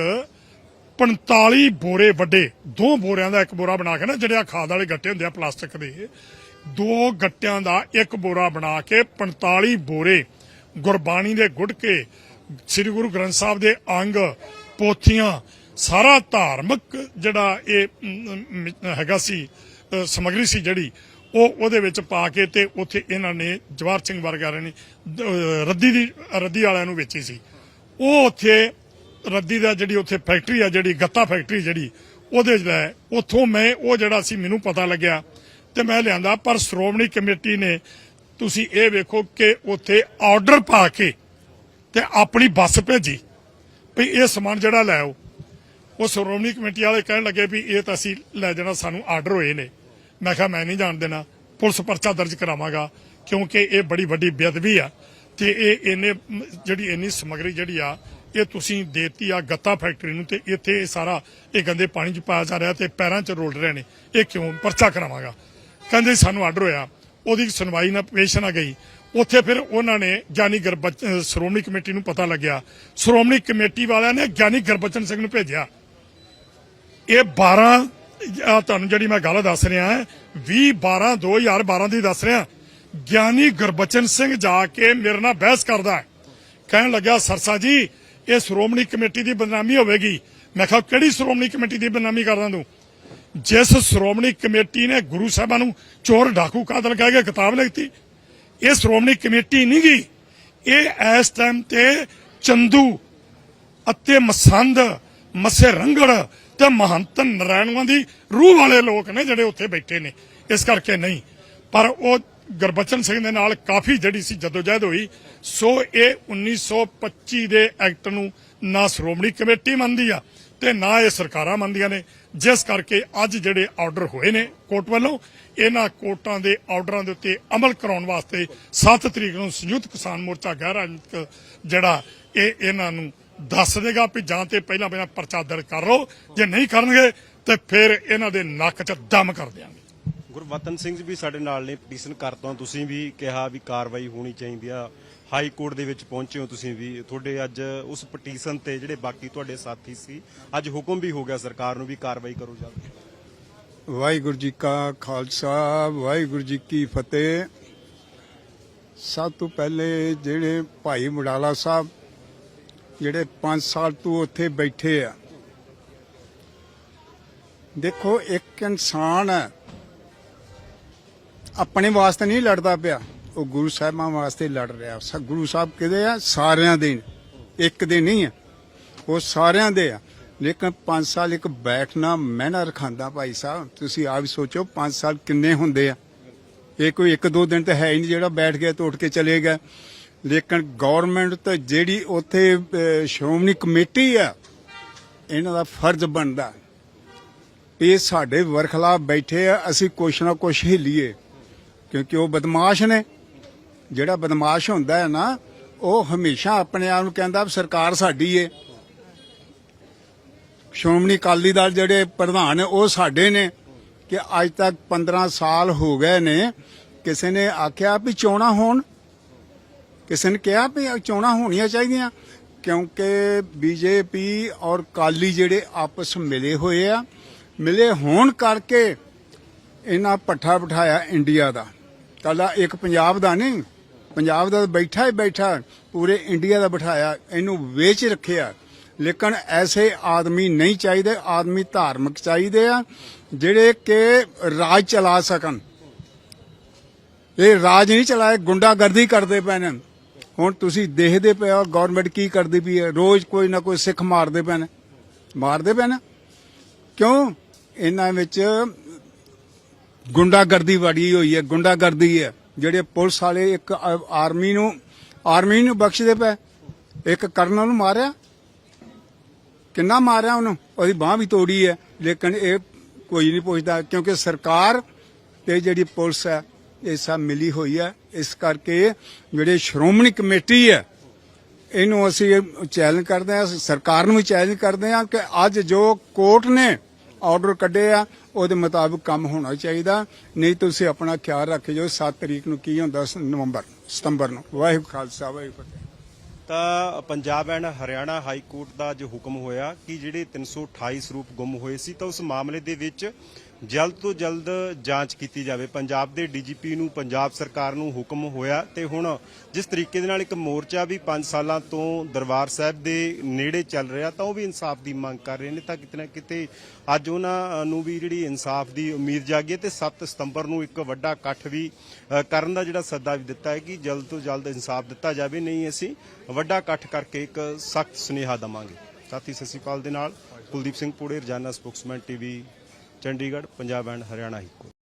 [SPEAKER 4] 45 ਬੋਰੇ ਵੱਡੇ, ਦੋ ਬੋਰਿਆਂ ਦਾ ਇੱਕ ਬੋਰਾ ਬਣਾ ਕੇ ਨਾ, ਜਿਹੜੇ ਆ ਖਾਦ ਵਾਲੇ ਗੱਟੇ ਹੁੰਦੇ ਆ ਪਲਾਸਟਿਕ ਦੇ, ਦੋ ਗੱਟਿਆਂ ਦਾ ਇੱਕ ਬੋਰਾ ਬਣਾ ਕੇ 45 ਬੋਰੇ ਗੁਰਬਾਣੀ ਦੇ ਗੁਟਕੇ ਸ੍ਰੀ ਗੁਰੂ ਗ੍ਰੰਥ ਸਾਹਿਬ ਦੇ ਅੰਗ ਪੋਥੀਆਂ ਸਾਰਾ ਧਾਰਮਿਕ ਜਿਹੜਾ ਇਹ ਹੈਗਾ ਸੀ ਅ, ਸਮੱਗਰੀ ਸੀ ਜਿਹੜੀ ਉਹ ਉਹਦੇ ਵਿੱਚ ਪਾ ਕੇ ਤੇ ਉੱਥੇ ਇਹਨਾਂ ਨੇ ਜਵਾਰ ਸਿੰਘ ਵਰਗਾਰੇ ਨੇ ਰੱਦੀ ਦੀ ਰੱਦੀ ਵਾਲਿਆਂ ਨੂੰ ਵੇਚੀ ਸੀ। ਉਹ ਉੱਥੇ ਰੱਦੀ ਦਾ ਜਿਹੜੀ ਉੱਥੇ ਫੈਕਟਰੀ ਆ ਜਿਹੜੀ ਗੱਤਾ ਫੈਕਟਰੀ ਜਿਹੜੀ ਉਹਦੇ ਚ ਉੱਥੋਂ ਮੈਂ ਉਹ ਜਿਹੜਾ ਸੀ ਮੈਨੂੰ ਪਤਾ ਲੱਗਿਆ ਤੇ ਮੈਂ ਲਿਆਂਦਾ ਪਰ ਸ਼੍ਰੋਮਣੀ ਕਮੇਟੀ ਨੇ ਤੁਸੀਂ ਇਹ ਵੇਖੋ ਕਿ ਉੱਥੇ ਆਰਡਰ ਪਾ ਕੇ ਤੇ ਆਪਣੀ ਬੱਸ ਭੇਜੀ। ਵੀ ਇਹ ਸਮਾਨ ਜਿਹੜਾ ਲੈ ਆਓ। ਉਹ ਸ਼੍ਰੋਮਣੀ ਕਮੇਟੀ ਵਾਲੇ ਕਹਿਣ ਲੱਗੇ ਵੀ ਇਹ ਤਾਂ ਅਸੀਂ ਲੈ ਜਾਣਾ, ਸਾਨੂੰ ਆਰਡਰ ਹੋਏ ਨੇ। ਮੈਂ ਕਿਹਾ, ਮੈਂ ਨਹੀਂ ਜਾਣ ਦੇਣਾ। ਪੁਲਿਸ ਪਰਚਾ ਦਰਜ ਕਰਾਵਾਂਗਾ, ਕਿਉਂਕਿ ਇਹ ਬੜੀ ਵੱਡੀ ਬੇਅਦਬੀ ਆ। ਤੇ ਇਹ ਇਹਨੇ ਜਿਹੜੀ ਇੰਨੀ ਸਮਗਰੀ ਜਿਹੜੀ ਆ, ਇਹ ਤੁਸੀਂ ਦੇਤੀ ਆ ਗੱਤਾ ਫੈਕਟਰੀ ਨੂੰ ਤੇ ਇੱਥੇ ਇਹ ਸਾਰਾ ਇਹ ਗੰਦੇ ਪਾਣੀ 'ਚ ਪਾਇਆ ਜਾ ਰਿਹਾ ਤੇ ਪੈਰਾਂ 'ਚ ਰੋਲ ਰਹੇ ਨੇ। ਇਹ ਕਿਉਂ? ਪਰਚਾ ਕਰਾਵਾਂਗਾ। ਕਹਿੰਦੇ ਸਾਨੂੰ ਆਰਡਰ ਹੋਇਆ। ਉਹਦੀ ਸੁਣਵਾਈ ਨਾ, ਪੇਸ਼ ਨਾ ਗਈ। ਉੱਥੇ ਫਿਰ ਉਹਨਾਂ ਨੇ ਗਿਆਨੀ ਗੁਰਬਚਨ ਸ਼੍ਰੋਮਣੀ ਕਮੇਟੀ ਨੂੰ ਪਤਾ ਲੱਗਿਆ। ਸ਼੍ਰੋਮਣੀ ਕਮੇਟੀ ਵਾਲਿਆਂ ਨੇ ਗਿਆਨੀ ਗੁਰਬਚਨ ਸਿੰਘ ਨੂੰ ਭੇਜਿਆ। ਇਹ 12 ਤੁਹਾਨੂੰ ਜਿਹੜੀ ਮੈਂ ਗੱਲ ਦੱਸ ਰਿਹਾ 20 12 2012 ਦੀ ਦੱਸ ਰਿਹਾ। ਗਿਆਨੀ ਗੁਰਬਚਨ ਸਿੰਘ ਜਾ ਕੇ ਮੇਰੇ ਨਾਲ ਬਹਿਸ ਕਰਦਾ ਕਹਿਣ ਲੱਗਾ ਸਰਸਾ ਜੀ, ਇਹ ਸ਼੍ਰੋਮਣੀ ਕਮੇਟੀ ਦੀ ਬਦਨਾਮੀ ਹੋਵੇਗੀ। ਮੈਂ ਕਿਹਾ, ਕਿਹੜੀ ਸ਼੍ਰੋਮਣੀ ਕਮੇਟੀ ਦੀ ਬਦਨਾਮੀ ਕਰਦਾ ਤੂੰ? ਜਿਸ ਸ਼੍ਰੋਮਣੀ ਕਮੇਟੀ ਨੇ ਗੁਰੂ ਸਾਹਿਬਾਂ ਨੂੰ ਚੋਰ ਡਾਕੂ ਕਾਤਲ ਕਹਿ ਕੇ ਕਿਤਾਬ ਲਿਖਤੀ ਇਹ ਸ਼੍ਰੋਮਣੀ ਕਮੇਟੀ ਨਹੀਂ ਗਈ। ਇਹ ਇਸ ਟਾਈਮ ਤੇ ਚੰਦੂ ਅਤੇ ਮਸੰਦ, ਮਸੇ ਰੰਗੜ ਤੇ ਮਹੰਤ ਨਰਾਇਣਵਾਂ ਦੀ ਰੂਹ ਵਾਲੇ ਲੋਕ ਨੇ ਜਿਹੜੇ ਉੱਥੇ ਬੈਠੇ ਨੇ। ਇਸ ਕਰਕੇ ਨਹੀਂ। ਪਰ ਉਹ ਗੁਰਬਚਨ ਸਿੰਘ ਦੇ ਨਾਲ ਕਾਫੀ ਜਿਹੜੀ ਸੀ ਜਦੋਜਹਿਦ ਹੋਈ। ਸੋ ਇਹ 1925 ਦੇ ਐਕਟ ਨੂੰ ਨਾ ਸ਼੍ਰੋਮਣੀ ਕਮੇਟੀ ਮੰਨਦੀ ਆ ਤੇ ਨਾ ਇਹ ਸਰਕਾਰਾਂ ਮੰਨਦੀਆਂ ਨੇ। ਜਿਸ ਕਰਕੇ ਅੱਜ ਜਿਹੜੇ ਆਰਡਰ ਹੋਏ ਨੇ ਕੋਰਟ ਵੱਲੋਂ, ਇਹਨਾਂ ਕੋਰਟਾਂ ਦੇ ਆਰਡਰਾਂ ਦੇ ਉੱਤੇ ਅਮਲ ਕਰਾਉਣ ਵਾਸਤੇ 7 ਤਰੀਕ ਨੂੰ ਸੰਯੁਕਤ ਕਿਸਾਨ ਮੋਰਚਾ ਗੈਰ ਰਾਜਨੀਤਿਕ ਜਿਹੜਾ ਇਹ ਇਹਨਾਂ ਨੂੰ ਦੱਸ ਦੇਗਾ ਵੀ ਜਾਂ ਤੇ ਪਹਿਲਾਂ ਪਹਿਲਾਂ ਪਰਚਾ ਦਰਜ ਕਰ ਲਓ, ਜੇ ਨਹੀਂ ਕਰਨਗੇ ਤੇ ਫਿਰ ਇਹਨਾਂ ਦੇ ਨੱਕ 'ਚ ਦਮ ਕਰ ਦਿਆਂਗੇ।
[SPEAKER 1] ਗੁਰਵਤਨ ਸਿੰਘ ਵੀ ਸਾਡੇ ਨਾਲ ਨੇ, ਪਟੀਸ਼ਨ ਕਰਤਾ, ਤੁਸੀਂ ਵੀ ਕਿਹਾ ਵੀ ਕਾਰਵਾਈ ਹੋਣੀ ਚਾਹੀਦੀ ਆ। ਹਾਈ ਕੋਰਟ ਦੇ ਵਿੱਚ ਪਹੁੰਚੇ ਹੋ ਤੁਸੀਂ ਵੀ। ਤੁਹਾਡੇ ਅੱਜ ਉਸ ਪਟੀਸ਼ਨ ਤੇ ਜਿਹੜੇ ਬਾਕੀ ਤੁਹਾਡੇ ਸਾਥੀ ਸੀ, ਅੱਜ ਹੁਕਮ ਵੀ ਹੋ ਗਿਆ ਸਰਕਾਰ ਨੂੰ ਵੀ ਕਾਰਵਾਈ ਕਰੋ ਜਲਦੀ।
[SPEAKER 5] ਵਾਹਿਗੁਰੂ ਜੀ ਕਾ ਖਾਲਸਾ, ਵਾਹਿਗੁਰੂ ਜੀ ਕੀ ਫਤਿਹ। ਸਭ ਤੋਂ ਪਹਿਲੇ ਜਿਹੜੇ ਭਾਈ ਮੁੜਾਲਾ ਸਾਹਿਬ, ਜਿਹੜੇ 5 ਸਾਲ ਤੋਂ ਉੱਥੇ ਬੈਠੇ ਆ। ਦੇਖੋ, ਇੱਕ ਇਨਸਾਨ ਆਪਣੇ ਵਾਸਤੇ ਨਹੀਂ ਲੜਦਾ ਪਿਆ। ਉਹ ਗੁਰੂ ਸਾਹਿਬਾਂ ਵਾਸਤੇ ਲੜ ਰਿਹਾ। ਗੁਰੂ ਸਾਹਿਬ ਕਿਹਦੇ ਆ? ਸਾਰਿਆਂ ਦੇ ਨੇ। ਇੱਕ ਦੇ ਨਹੀਂ ਆ। ਉਹ ਸਾਰਿਆਂ ਦੇ ਆ। ਲੇਕਿਨ 5 ਸਾਲ ਇੱਕ ਬੈਠਣਾ ਮਹਿਨਾ ਰਖਾਂਦਾ ਭਾਈ ਸਾਹਿਬ ਤੁਸੀਂ ਆਪ ਹੀ ਸੋਚੋ 5 ਸਾਲ ਕਿੰਨੇ ਹੁੰਦੇ ਆ। ਇਹ ਕੋਈ ਇੱਕ ਦੋ ਦਿਨ ਤਾਂ ਹੈ ਹੀ ਨਹੀਂ ਜਿਹੜਾ ਬੈਠ ਗਿਆ ਤੇ ਉੱਠ ਕੇ ਚਲੇ ਗਿਆ। ਲੇਕਿਨ ਗਵਰਨਮੈਂਟ ਤਾਂ ਜਿਹੜੀ ਉੱਥੇ ਅਹ, ਸ਼੍ਰੋਮਣੀ ਕਮੇਟੀ ਆ ਇਹਨਾਂ ਦਾ ਫਰਜ਼ ਬਣਦਾ। ਇਹ ਸਾਡੇ ਵਰਖਲਾ ਬੈਠੇ ਆ ਅਸੀਂ ਕੁਛ ਨਾ ਕੁਛ ਹਿੱਲੀਏ। ਕਿਉਂਕਿ ਉਹ ਬਦਮਾਸ਼ ਨੇ। ਜਿਹੜਾ ਬਦਮਾਸ਼ ਹੁੰਦਾ ਹੈ ਨਾ, ਉਹ ਹਮੇਸ਼ਾ ਆਪਣੇ ਆਪ ਨੂੰ ਕਹਿੰਦਾ ਵੀ ਸਰਕਾਰ ਸਾਡੀ ਏ। ਸ਼੍ਰੋਮਣੀ ਅਕਾਲੀ ਦਲ ਜਿਹੜੇ ਪ੍ਰਧਾਨ ਨੇ, ਉਹ ਸਾਡੇ ਨੇ ਕਿ ਅੱਜ ਤੱਕ 15 ਸਾਲ ਹੋ ਗਏ ਨੇ, ਕਿਸੇ ਨੇ ਆਖਿਆ ਵੀ ਚੋਣਾਂ ਹੋਣ। ਕਿਸੇ ਨੇ ਕਿਹਾ ਵੀ ਚੋਣਾਂ ਹੋਣੀਆਂ ਚਾਹੀਦੀਆਂ, ਕਿਉਂਕਿ ਬੀਜੇਪੀ ਔਰ ਕਾਲੀ ਜਿਹੜੇ ਆਪਸ ਮਿਲੇ ਹੋਏ ਆ, ਮਿਲੇ ਹੋਣ ਕਰਕੇ ਇਹਨਾਂ ਪੱਠਾ ਬਿਠਾਇਆ ਇੰਡੀਆ ਦਾ। ਕੱਲਾ ਇੱਕ ਪੰਜਾਬ ਦਾ ਨਹੀਂ ਪੰਜਾਬ ਦਾ ਬੈਠਾ ਹੀ ਬੈਠਾ ਪੂਰੇ ਇੰਡੀਆ ਦਾ ਬਿਠਾਇਆ, ਇਹਨੂੰ ਵੇਚ ਰੱਖਿਆ। ਲੇਕਿਨ ਐਸੇ ਆਦਮੀ ਨਹੀਂ ਚਾਹੀਦੇ, ਆਦਮੀ ਧਾਰਮਿਕ ਚਾਹੀਦੇ ਆ, ਜਿਹੜੇ ਕਿ ਰਾਜ ਚਲਾ ਸਕਣ। ਇਹ ਰਾਜ ਨਹੀਂ ਚਲਾਏ, ਗੁੰਡਾਗਰਦੀ ਕਰਦੇ ਪਏ ਨੇ। ਹੁਣ ਤੁਸੀਂ ਦੇਖਦੇ ਪਏ ਹੋ ਗਵਰਨਮੈਂਟ ਕੀ ਕਰਦੀ ਪਈ ਹੈ, ਰੋਜ਼ ਕੋਈ ਨਾ ਕੋਈ ਸਿੱਖ ਮਾਰਦੇ ਪਏ ਨੇ। ਮਾਰਦੇ ਪਏ ਨੇ? ਕਿਉਂ? ਇਹਨਾਂ ਵਿੱਚ ਗੁੰਡਾਗਰਦੀ ਵੜੀ ਹੋਈ ਹੈ, ਗੁੰਡਾਗਰਦੀ ਹੈ। ਜਿਹੜੇ ਪੁਲਿਸ ਵਾਲੇ ਇੱਕ ਆ- ਆਰਮੀ ਨੂੰ ਆਰਮੀ ਨੂੰ ਬਖਸ਼ਦੇ ਪਏ। ਇੱਕ ਕਰਨਲ ਨੂੰ ਮਾਰਿਆ। ਕਿੰਨਾ ਮਾਰਿਆ ਉਹਨੂੰ? ਉਹਦੀ ਬਾਹ ਵੀ ਤੋੜੀ ਹੈ। ਲੇਕਿਨ ਇਹ ਕੋਈ ਨਹੀਂ ਪੁੱਛਦਾ, ਕਿਉਂਕਿ ਸਰਕਾਰ ਤੇ ਜਿਹੜੀ ਪੁਲਿਸ ਹੈ, ਇਹ ਸਭ ਮਿਲੀ ਹੋਈ ਹੈ। ਇਸ ਕਰਕੇ ਜਿਹੜੇ ਸ਼੍ਰੋਮਣੀ ਕਮੇਟੀ ਹੈ, ਇਹਨੂੰ ਅਸੀਂ ਚੈਲੰਜ ਕਰਦੇ ਹਾਂ ਸਰਕਾਰ ਨੂੰ ਵੀ ਚੈਲੰਜ ਕਰਦੇ ਹਾਂ ਕਿ ਅੱਜ ਜੋ ਕੋਰਟ ਨੇ ਆਰਡਰ ਕੱਢੇ ਆ ਉਹਦੇ ਮੁਤਾਬਕ ਕੰਮ ਹੋਣਾ ਚਾਹੀਦਾ। ਨਹੀਂ ਤੁਸੀਂ ਆਪਣਾ ਖਿਆਲ ਰੱਖਿਓ 7 ਤਰੀਕ ਨੂੰ ਕੀ ਹੁੰਦਾ, ਸ- ਨਵੰਬਰ, ਸਤੰਬਰ ਨੂੰ। ਵਾਹਿਗੁਰੂ ਖਾਲਸਾ, ਵਾਹਿਗੁਰੂ ਫਤਿਹ।
[SPEAKER 1] ਤਾਂ Punjab and Haryana high court ਦਾ ਜੋ ਹੁਕਮ ਹੋਇਆ ਕਿ ਜਿਹੜੇ 328 ਸਰੂਪ ਗੁੰਮ ਹੋਏ ਸੀ ਤਾਂ ਉਸ ਮਾਮਲੇ ਦੇ ਵਿੱਚ ਜਲਦ ਤੋਂ ਜਲਦ ਜਾਂਚ ਕੀਤੀ ਜਾਵੇ। ਪੰਜਾਬ ਦੇ ਡੀਜੀਪੀ ਨੂੰ, ਪੰਜਾਬ ਸਰਕਾਰ ਨੂੰ ਹੁਕਮ ਹੋਇਆ ਤੇ ਹੁਣ ਜਿਸ ਤਰੀਕੇ ਦੇ ਨਾਲ ਇੱਕ ਮੋਰਚਾ ਵੀ 5 ਸਾਲਾਂ ਤੋਂ ਦਰਬਾਰ ਸਾਹਿਬ ਦੇ ਨੇੜੇ ਚੱਲ ਰਿਹਾ, ਤਾਂ ਉਹ ਵੀ ਇਨਸਾਫ ਦੀ ਮੰਗ ਕਰ ਰਹੇ ਨੇ, ਤਾਂ ਕਿਤੇ ਨਾ ਕਿਤੇ ਅੱਜ ਉਹਨਾਂ ਨੂੰ ਵੀ ਜਿਹੜੀ ਇਨਸਾਫ ਦੀ ਉਮੀਦ ਜਾਗੀ ਹੈ ਤੇ 7 ਸਤੰਬਰ ਨੂੰ ਇੱਕ ਵੱਡਾ ਇਕੱਠ ਵੀ ਕਰਨ ਦਾ ਜਿਹੜਾ ਸੱਦਾ ਵੀ ਦਿੱਤਾ ਹੈ ਕਿ ਜਲਦ ਤੋਂ ਜਲਦ ਇਨਸਾਫ ਦਿੱਤਾ ਜਾਵੇ। ਨਹੀਂ, ਅਸੀਂ ਵੱਡਾ ਇਕੱਠ ਕਰਕੇ ਇੱਕ ਸਖਤ ਸੁਨੇਹਾ ਦਵਾਂਗੇ। ਸਾਥੀ, ਸਤਿ ਸ਼੍ਰੀ ਅਕਾਲ ਦੇ ਨਾਲ, Kuldeep Singh Poore, Rozana Spokesman TV Chandigarh Punjab and Haryana high